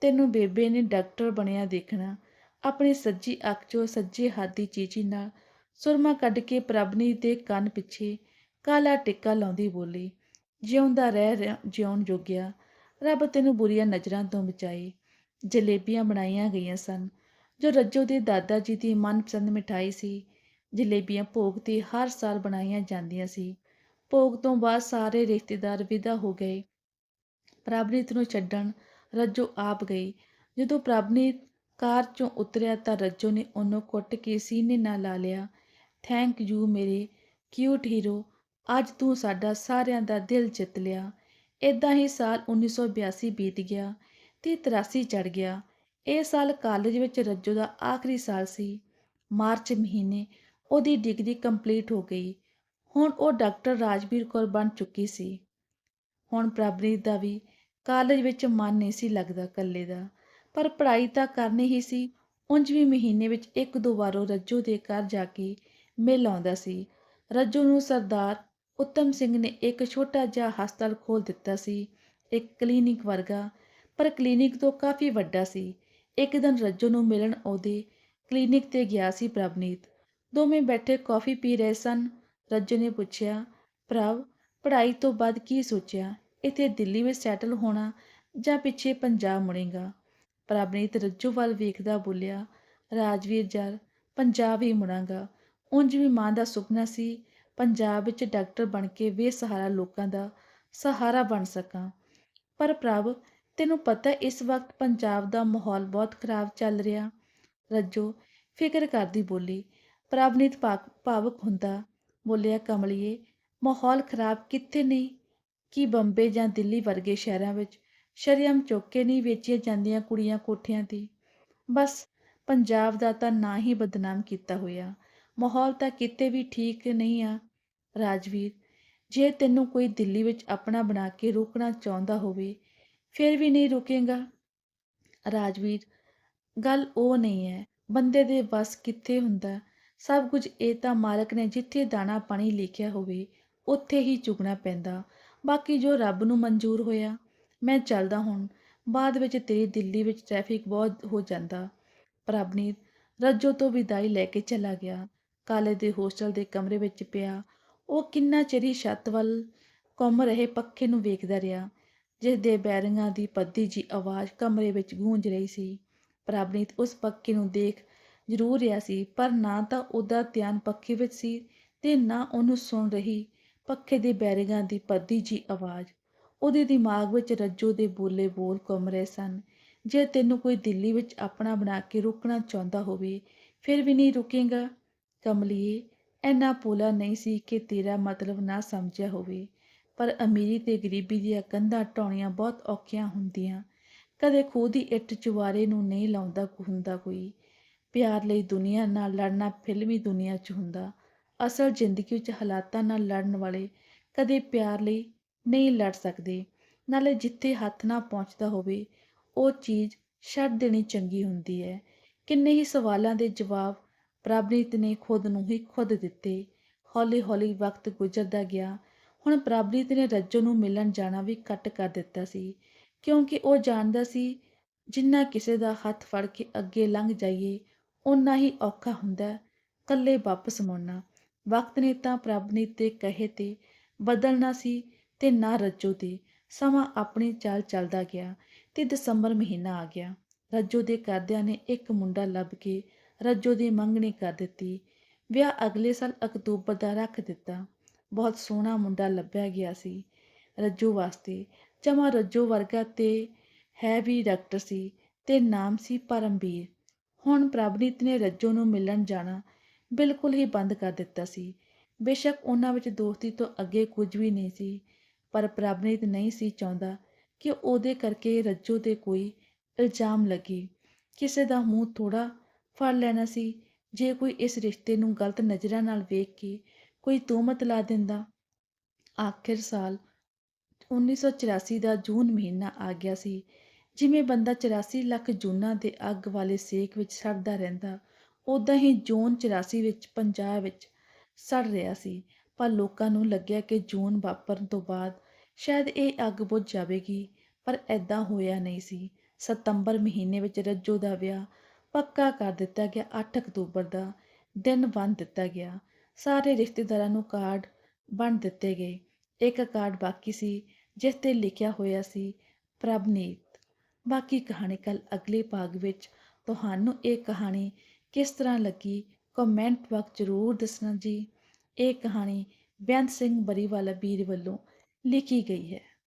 ਤੈਨੂੰ ਬੇਬੇ ਨੇ ਡਾਕਟਰ ਬਣਿਆ ਦੇਖਣਾ। ਆਪਣੀ ਸੱਜੀ ਅੱਖ 'ਚੋਂ ਸੱਜੇ ਹੱਥ ਦੀ ਚੀਚੀ ਨਾਲ ਸੁਰਮਾ ਕੱਢ ਕੇ ਪ੍ਰਭਨੀ ਦੇ ਕੰਨ ਪਿੱਛੇ ਕਾਲਾ ਟਿੱਕਾ ਲਾਉਂਦੀ ਬੋਲੀ, ਜਿਉਂਦਾ ਰਹਿ ਰਿਹਾ- ਜਿਉਣ ਜੋਗਿਆ। ਰੱਬ ਤੈਨੂੰ ਬੁਰੀਆਂ ਨਜ਼ਰਾਂ ਤੋਂ ਬਚਾਏ। ਜਲੇਬੀਆਂ ਬਣਾਈਆਂ ਗਈਆਂ ਸਨ। ਜੋ ਰੱਜੋ ਦੇ ਦਾਦਾ ਜੀ ਦੀ ਮਨਪਸੰਦ ਮਿਠਾਈ ਸੀ ਜਲੇਬੀਆਂ ਭੋਗ ਤੇ ਹਰ ਸਾਲ ਬਣਾਈਆਂ ਜਾਂਦੀਆਂ ਸੀ। ਭੋਗ ਤੋਂ ਬਾਅਦ ਸਾਰੇ ਰਿਸ਼ਤੇਦਾਰ ਵਿਦਾ ਹੋ ਗਏ। ਪ੍ਰਭਨੀਤ ਨੂੰ ਛੱਡਣ ਰੱਜੋ ਆਪ ਗਈ। ਜਦੋਂ ਪ੍ਰਭਨੀਤ ਕਾਰ ਚੋਂ ਉਤਰਿਆ ਤਾਂ ਰੱਜੋ ਨੇ ਉਹਨੂੰ ਕੁੱਟ ਕੇ ਸੀਨੇ ਨਾਲ ਲਾ ਲਿਆ। ਥੈਂਕ ਯੂ ਮੇਰੇ ਕਿਊਟ ਹੀਰੋ ਅੱਜ ਤੂੰ ਸਾਡਾ ਸਾਰਿਆਂ ਦਾ ਦਿਲ ਜਿੱਤ ਲਿਆ। ਇਦਾਂ ਹੀ ਸਾਲ 1982 ਬੀਤ ਗਿਆ ਤੇ 83 ਚੜ ਗਿਆ। ਇਹ ਸਾਲ ਕਾਲਜ ਵਿੱਚ ਰੱਜੋ ਦਾ ਆਖਰੀ ਸਾਲ ਸੀ। ਮਾਰਚ ਮਹੀਨੇ ਉਹਦੀ ਡਿਗਰੀ ਕੰਪਲੀਟ ਹੋ ਗਈ। ਹੁਣ ਉਹ ਡਾਕਟਰ ਰਾਜਵੀਰ ਕੌਰ ਬਣ ਚੁੱਕੀ ਸੀ। ਹੁਣ ਪ੍ਰਭਨੀਤ ਦਾ ਵੀ ਕਾਲਜ ਵਿੱਚ ਮਨ ਨਹੀਂ ਸੀ ਲੱਗਦਾ ਇਕੱਲੇ ਦਾ। ਪਰ ਪੜ੍ਹਾਈ ਤਾਂ ਕਰਨੀ ਹੀ ਸੀ। ਉਂਝ ਵੀ ਮਹੀਨੇ ਵਿੱਚ ਇੱਕ ਦੋ ਵਾਰੋਂ ਰੱਜੋ ਦੇ ਘਰ ਜਾ ਕੇ ਮਿਲ ਆਉਂਦਾ ਸੀ। ਰੱਜੋ ਨੂੰ ਸਰਦਾਰ ਉੱਤਮ ਸਿੰਘ ਨੇ ਇੱਕ ਛੋਟਾ ਜਿਹਾ ਹਸਪਤਾਲ ਖੋਲ ਦਿੱਤਾ ਸੀ। ਇੱਕ ਕਲੀਨਿਕ ਵਰਗਾ, ਪਰ ਕਲੀਨਿਕ ਤੋਂ ਕਾਫੀ ਵੱਡਾ ਸੀ। ਇੱਕ ਦਿਨ ਰੱਜੋ ਨੂੰ ਮਿਲਣ ਉਹਦੇ ਕਲੀਨਿਕ ਤੇ ਗਿਆ ਸੀ ਪ੍ਰਭਨੀਤ। ਦੋਵੇਂ ਬੈਠੇ ਕੌਫੀ ਪੀ ਰਹੇ ਸਨ। ਰੱਜੋ ਨੇ ਪੁੱਛਿਆ ਪ੍ਰਭ ਪੜ੍ਹਾਈ ਤੋਂ ਬਾਅਦ ਕੀ ਸੋਚਿਆ? ਇੱਥੇ ਦਿੱਲੀ ਵਿੱਚ ਸੈਟਲ ਹੋਣਾ ਜਾਂ ਪਿੱਛੇ ਪੰਜਾਬ ਮੁੜੇਗਾ? ਪ੍ਰਭਨੀਤ ਰੱਜੋ ਵੱਲ ਵੇਖਦਾ ਬੋਲਿਆ, ਰਾਜਵੀਰ ਜਰ ਪੰਜਾਬ ਹੀ ਮੁੜਾਂਗਾ। ਉਂਝ ਵੀ ਮਾਂ ਦਾ ਸੁਪਨਾ ਸੀ ਪੰਜਾਬ ਵਿੱਚ ਡਾਕਟਰ ਬਣ ਕੇ ਬੇਸਹਾਰਾ ਲੋਕਾਂ ਦਾ ਸਹਾਰਾ ਬਣ ਸਕਾਂ। ਪਰ ਪ੍ਰਭ ਤੈਨੂੰ ਪਤਾ ਇਸ ਵਕਤ ਪੰਜਾਬ ਦਾ ਮਾਹੌਲ ਬਹੁਤ ਖਰਾਬ ਚੱਲ ਰਿਹਾ? ਰੱਜੋ ਫਿਕਰ ਕਰਦੀ ਬੋਲੀ ਪ੍ਰਭਨੀਤ ਭਾ- ਭਾਵੁਕ ਹੁੰਦਾ। ਬੋਲਿਆ, ਕਮਲੀਏ, ਮਾਹੌਲ ਖਰਾਬ ਕਿੱਥੇ ਨਹੀਂ? ਕੀ ਬੰਬੇ ਜਾਂ ਦਿੱਲੀ ਵਰਗੇ ਸ਼ਹਿਰਾਂ ਵਿੱਚ ਸ਼ਰੇਆਮ ਚੌਕੇ ਨਹੀਂ ਵੇਚੀਆਂ ਜਾਂਦੀਆਂ ਕੁੜੀਆਂ ਕੋਠਿਆਂ ਦੀ ਬਸ, ਪੰਜਾਬ ਦਾ ਤਾਂ ਨਾ ਹੀ ਬਦਨਾਮ ਕੀਤਾ ਹੋਇਆ। ਮਾਹੌਲ ਤਾਂ ਕਿਤੇ ਵੀ ਠੀਕ ਨਹੀਂ ਆ। ਰਾਜਵੀਰ, ਜੇ ਤੈਨੂੰ ਕੋਈ ਦਿੱਲੀ ਵਿੱਚ ਆਪਣਾ ਬਣਾ ਕੇ ਰੁਕਣਾ ਚਾਹੁੰਦਾ ਹੋਵੇ, ਫਿਰ ਵੀ ਨਹੀਂ ਰੁਕੇਗਾ। ਰਾਜਵੀਰ, ਗੱਲ ਉਹ ਨਹੀਂ ਹੈ। ਬੰਦੇ ਦੇ ਬਸ ਕਿੱਥੇ ਹੁੰਦਾ? ਸਭ ਕੁਝ ਇਹ ਤਾਂ ਮਾਲਕ ਨੇ ਜਿੱਥੇ ਦਾਣਾ ਪਾਣੀ ਲਿਖਿਆ ਹੋਵੇ, ਉੱਥੇ ਹੀ ਚੁਗਣਾ ਪੈਂਦਾ। ਬਾਕੀ ਜੋ ਰੱਬ ਨੂੰ ਮਨਜ਼ੂਰ ਹੋਇਆ, ਮੈਂ ਚੱਲਦਾ ਹੁਣ। ਬਾਅਦ ਵਿੱਚ ਤੇਰੀ ਦਿੱਲੀ ਵਿੱਚ ਟ੍ਰੈਫਿਕ ਬਹੁਤ ਹੋ ਜਾਂਦਾ। ਪ੍ਰਭਨੀਤ ਰੱਜੋ ਤੋਂ ਵਿਦਾਈ ਲੈ ਕੇ ਚਲਾ ਗਿਆ। ਕਾਲੇ ਦੇ ਹੋਸਟਲ ਦੇ ਕਮਰੇ ਵਿੱਚ ਪਿਆ। ਉਹ ਕਿੰਨਾ ਚਿਰ ਹੀ ਛੱਤ ਵੱਲ ਘੁੰਮ ਰਹੇ ਪੱਖੇ ਨੂੰ ਵੇਖਦਾ ਰਿਹਾ। ਜਿਸ ਦੇ ਬੈਰਿੰਗਾਂ ਦੀ ਪੱਦੀ ਜੀ ਆਵਾਜ਼ ਕਮਰੇ ਵਿੱਚ ਗੂੰਜ ਰਹੀ ਸੀ। ਪ੍ਰਭਨੀਤ ਉਸ ਪੱਖੇ ਨੂੰ ਦੇਖ ਜ਼ਰੂਰ ਰਿਹਾ ਸੀ, ਪਰ ਨਾ ਤਾਂ ਉਹਦਾ ਧਿਆਨ ਪੱਖੇ ਵਿੱਚ ਸੀ ਤੇ ਨਾ ਉਹਨੂੰ ਸੁਣ ਰਹੀ ਪੱਖੇ ਦੇ ਬੈਰਿੰਗਾਂ ਦੀ ਪੱਦੀ ਜੀ ਆਵਾਜ਼। ਉਹਦੇ ਦਿਮਾਗ ਵਿੱਚ ਰੱਜੋ ਦੇ ਬੋਲੇ ਬੋਲ ਘੁੰਮ ਰਹੇ ਸਨ। ਜੇ ਤੈਨੂੰ ਕੋਈ ਦਿੱਲੀ ਵਿੱਚ ਆਪਣਾ ਬਣਾ ਕੇ ਰੁਕਣਾ ਚਾਹੁੰਦਾ ਹੋਵੇ, ਫਿਰ ਵੀ ਨਹੀਂ ਰੁਕੇਗਾ। ਕਮਲੀਏ ਐਨਾ ਪੋਲਾ ਨਹੀਂ ਸੀ ਕਿ ਤੇਰਾ ਮਤਲਬ ਨਾ ਸਮਝਿਆ ਹੋਵੇ, ਪਰ ਅਮੀਰੀ ਤੇ ਗਰੀਬੀ ਦੀਆਂ ਕੰਧਾਂ ਢਾਉਣੀਆਂ ਬਹੁਤ ਔਖੀਆਂ ਹੁੰਦੀਆਂ। ਕਦੇ ਖੂਹ ਦੀ ਇੱਟ ਚੁਬਾਰੇ ਨੂੰ ਨਹੀਂ ਲਾਉਂਦਾ ਹੁੰਦਾ ਕੋਈ। ਪਿਆਰ ਲਈ ਦੁਨੀਆ ਨਾਲ ਲੜਨਾ ਫਿਲਮੀ ਦੁਨੀਆ 'ਚ ਹੁੰਦਾ। ਅਸਲ ਜ਼ਿੰਦਗੀ ਵਿੱਚ ਹਾਲਾਤਾਂ ਨਾਲ ਲੜਨ ਵਾਲੇ ਕਦੇ ਪਿਆਰ ਲਈ ਨਹੀਂ ਲੜ ਸਕਦੇ। ਨਾਲੇ ਜਿੱਥੇ ਹੱਥ ਨਾ ਪਹੁੰਚਦਾ ਹੋਵੇ, ਉਹ ਚੀਜ਼ ਛੱਡ ਦੇਣੀ ਚੰਗੀ ਹੁੰਦੀ ਹੈ। ਕਿੰਨੇ ਹੀ ਸਵਾਲਾਂ ਦੇ ਜਵਾਬ ਪ੍ਰਭਨੀਤ ਨੇ ਖੁਦ ਨੂੰ ਹੀ ਖੁਦ ਦਿੱਤੇ। ਹੌਲੀ ਹੌਲੀ ਵਕਤ ਗੁਜ਼ਰਦਾ ਗਿਆ। ਹੁਣ ਪ੍ਰਭਨੀਤ ਨੇ ਰੱਜੋ ਨੂੰ ਮਿਲਣ ਜਾਣਾ ਵੀ ਘੱਟ ਕਰ ਦਿੱਤਾ ਸੀ, ਕਿਉਂਕਿ ਉਹ ਜਾਣਦਾ ਸੀ, ਜਿੰਨਾ ਕਿਸੇ ਦਾ ਹੱਥ ਫੜ ਕੇ ਅੱਗੇ ਲੰਘ ਜਾਈਏ ਓਨਾ ਹੀ ਔਖਾ ਹੁੰਦਾ ਹੈ। ਇਕੱਲੇ ਵਾਪਸ ਮੁੜਨਾ। ਵਕਤ ਨੇ ਤਾਂ ਪ੍ਰਭਨੀਤ ਦੇ ਕਹੇ ਤੇ ਬਦਲਣਾ ਸੀ ਤੇ ਨਾ ਰੱਜੋ 'ਤੇ ਸਮਾਂ ਆਪਣੀ ਚਾਲ ਚੱਲਦਾ ਗਿਆ ਤੇ ਦਸੰਬਰ ਮਹੀਨਾ ਆ ਗਿਆ। ਰੱਜੋ ਦੇ ਕਰਦਿਆਂ ਨੇ ਇੱਕ ਮੁੰਡਾ ਲੱਭ ਕੇ ਰੱਜੋ ਦੀ ਮੰਗਣੀ ਕਰ ਦਿੱਤੀ। ਵਿਆਹ ਅਗਲੇ ਸਾਲ ਅਕਤੂਬਰ ਦਾ ਰੱਖ ਦਿੱਤਾ। ਬਹੁਤ ਸੋਹਣਾ ਮੁੰਡਾ ਲੱਭਿਆ ਗਿਆ ਸੀ ਰੱਜੋ ਵਾਸਤੇ। ਜਮਾ ਰੱਜੋ ਵਰਗਾ ਤੇ ਹੈ ਵੀ ਡਾਕਟਰ ਸੀ ਤੇ ਨਾਮ ਸੀ ਪਰਮਵੀਰ। ਹੁਣ ਪ੍ਰਭਨੀਤ ਨੇ ਰੱਜੋ ਨੂੰ ਮਿਲਣ ਜਾਣਾ ਬਿਲਕੁਲ ਹੀ ਬੰਦ ਕਰ ਦਿੱਤਾ ਸੀ। ਬੇਸ਼ੱਕ ਉਹਨਾਂ ਵਿੱਚ ਦੋਸਤੀ ਤੋਂ ਅੱਗੇ ਕੁਝ ਵੀ ਨਹੀਂ ਸੀ, ਪਰ ਪ੍ਰਭਨੀਤ ਨਹੀਂ ਸੀ ਚਾਹੁੰਦਾ ਕਿ ਉਹਦੇ ਕਰਕੇ ਰੱਜੋ ਤੇ ਕੋਈ ਇਲਜ਼ਾਮ ਲੱਗੇ। ਕਿਸੇ ਦਾ ਮੂੰਹ ਥੋੜਾ ਫੜ ਲੈਣਾ ਸੀ, ਜੇ ਕੋਈ ਇਸ ਰਿਸ਼ਤੇ ਨੂੰ ਗਲਤ ਨਜ਼ਰਾਂ ਨਾਲ ਵੇਖ ਕੇ ਕੋਈ ਤੋਮਤ ਲਾ ਦਿੰਦਾ। ਆਖਿਰ ਸਾਲ 1984 ਦਾ ਜੂਨ ਮਹੀਨਾ ਆ ਗਿਆ ਸੀ। ਜਿਵੇਂ ਬੰਦਾ 84 ਲੱਖ ਜੂਨਾਂ ਦੇ ਅੱਗ ਵਾਲੇ ਸੇਕ ਵਿੱਚ ਸੜਦਾ ਰਹਿੰਦਾ ਉਦਾਂ ਹੀ ਜੂਨ 84 ਵਿੱਚ ਪੰਜਾਬ ਵਿੱਚ ਸੜ ਰਿਹਾ ਸੀ, ਪਰ ਲੋਕਾਂ ਨੂੰ ਲੱਗਿਆ ਕਿ ਜੂਨ ਵਾਪਰਨ ਤੋਂ ਬਾਅਦ ਸ਼ਾਇਦ ਇਹ ਅੱਗ ਬੁਝ ਜਾਵੇਗੀ, ਪਰ ਐਦਾਂ ਹੋਇਆ ਨਹੀਂ ਸੀ। ਸਤੰਬਰ ਮਹੀਨੇ ਵਿੱਚ ਰੱਜੋ ਦਾ ਵਿਆਹ ਪੱਕਾ ਕਰ ਦਿੱਤਾ ਗਿਆ 8 ਅਕਤੂਬਰ ਦਾ ਦਿਨ ਬੰਨ ਦਿੱਤਾ ਗਿਆ। ਸਾਰੇ ਰਿਸ਼ਤੇਦਾਰਾਂ ਨੂੰ ਕਾਰਡ ਬਣ ਦਿੱਤੇ ਗਏ। ਇੱਕ ਕਾਰਡ ਬਾਕੀ ਸੀ, ਜਿਸ ਤੇ ਲਿਖਿਆ ਹੋਇਆ ਸੀ, ਪ੍ਰਭਨੀਤ। ਬਾਕੀ ਕਹਾਣੀ ਕੱਲ ਅਗਲੇ ਭਾਗ ਵਿੱਚ ਤੁਹਾਨੂੰ ਇਹ ਕਹਾਣੀ ਕਿਸ ਤਰ੍ਹਾਂ ਲੱਗੀ ਕਮੈਂਟ ਬਾਕਸ ਜ਼ਰੂਰ ਦੱਸਣਾ ਜੀ। ਇਹ ਕਹਾਣੀ ਬੇਅੰਤ ਸਿੰਘ ਬਰੀਵਾਲਾ ਵੀਰ ਵੱਲੋਂ ਲਿਖੀ ਗਈ ਹੈ।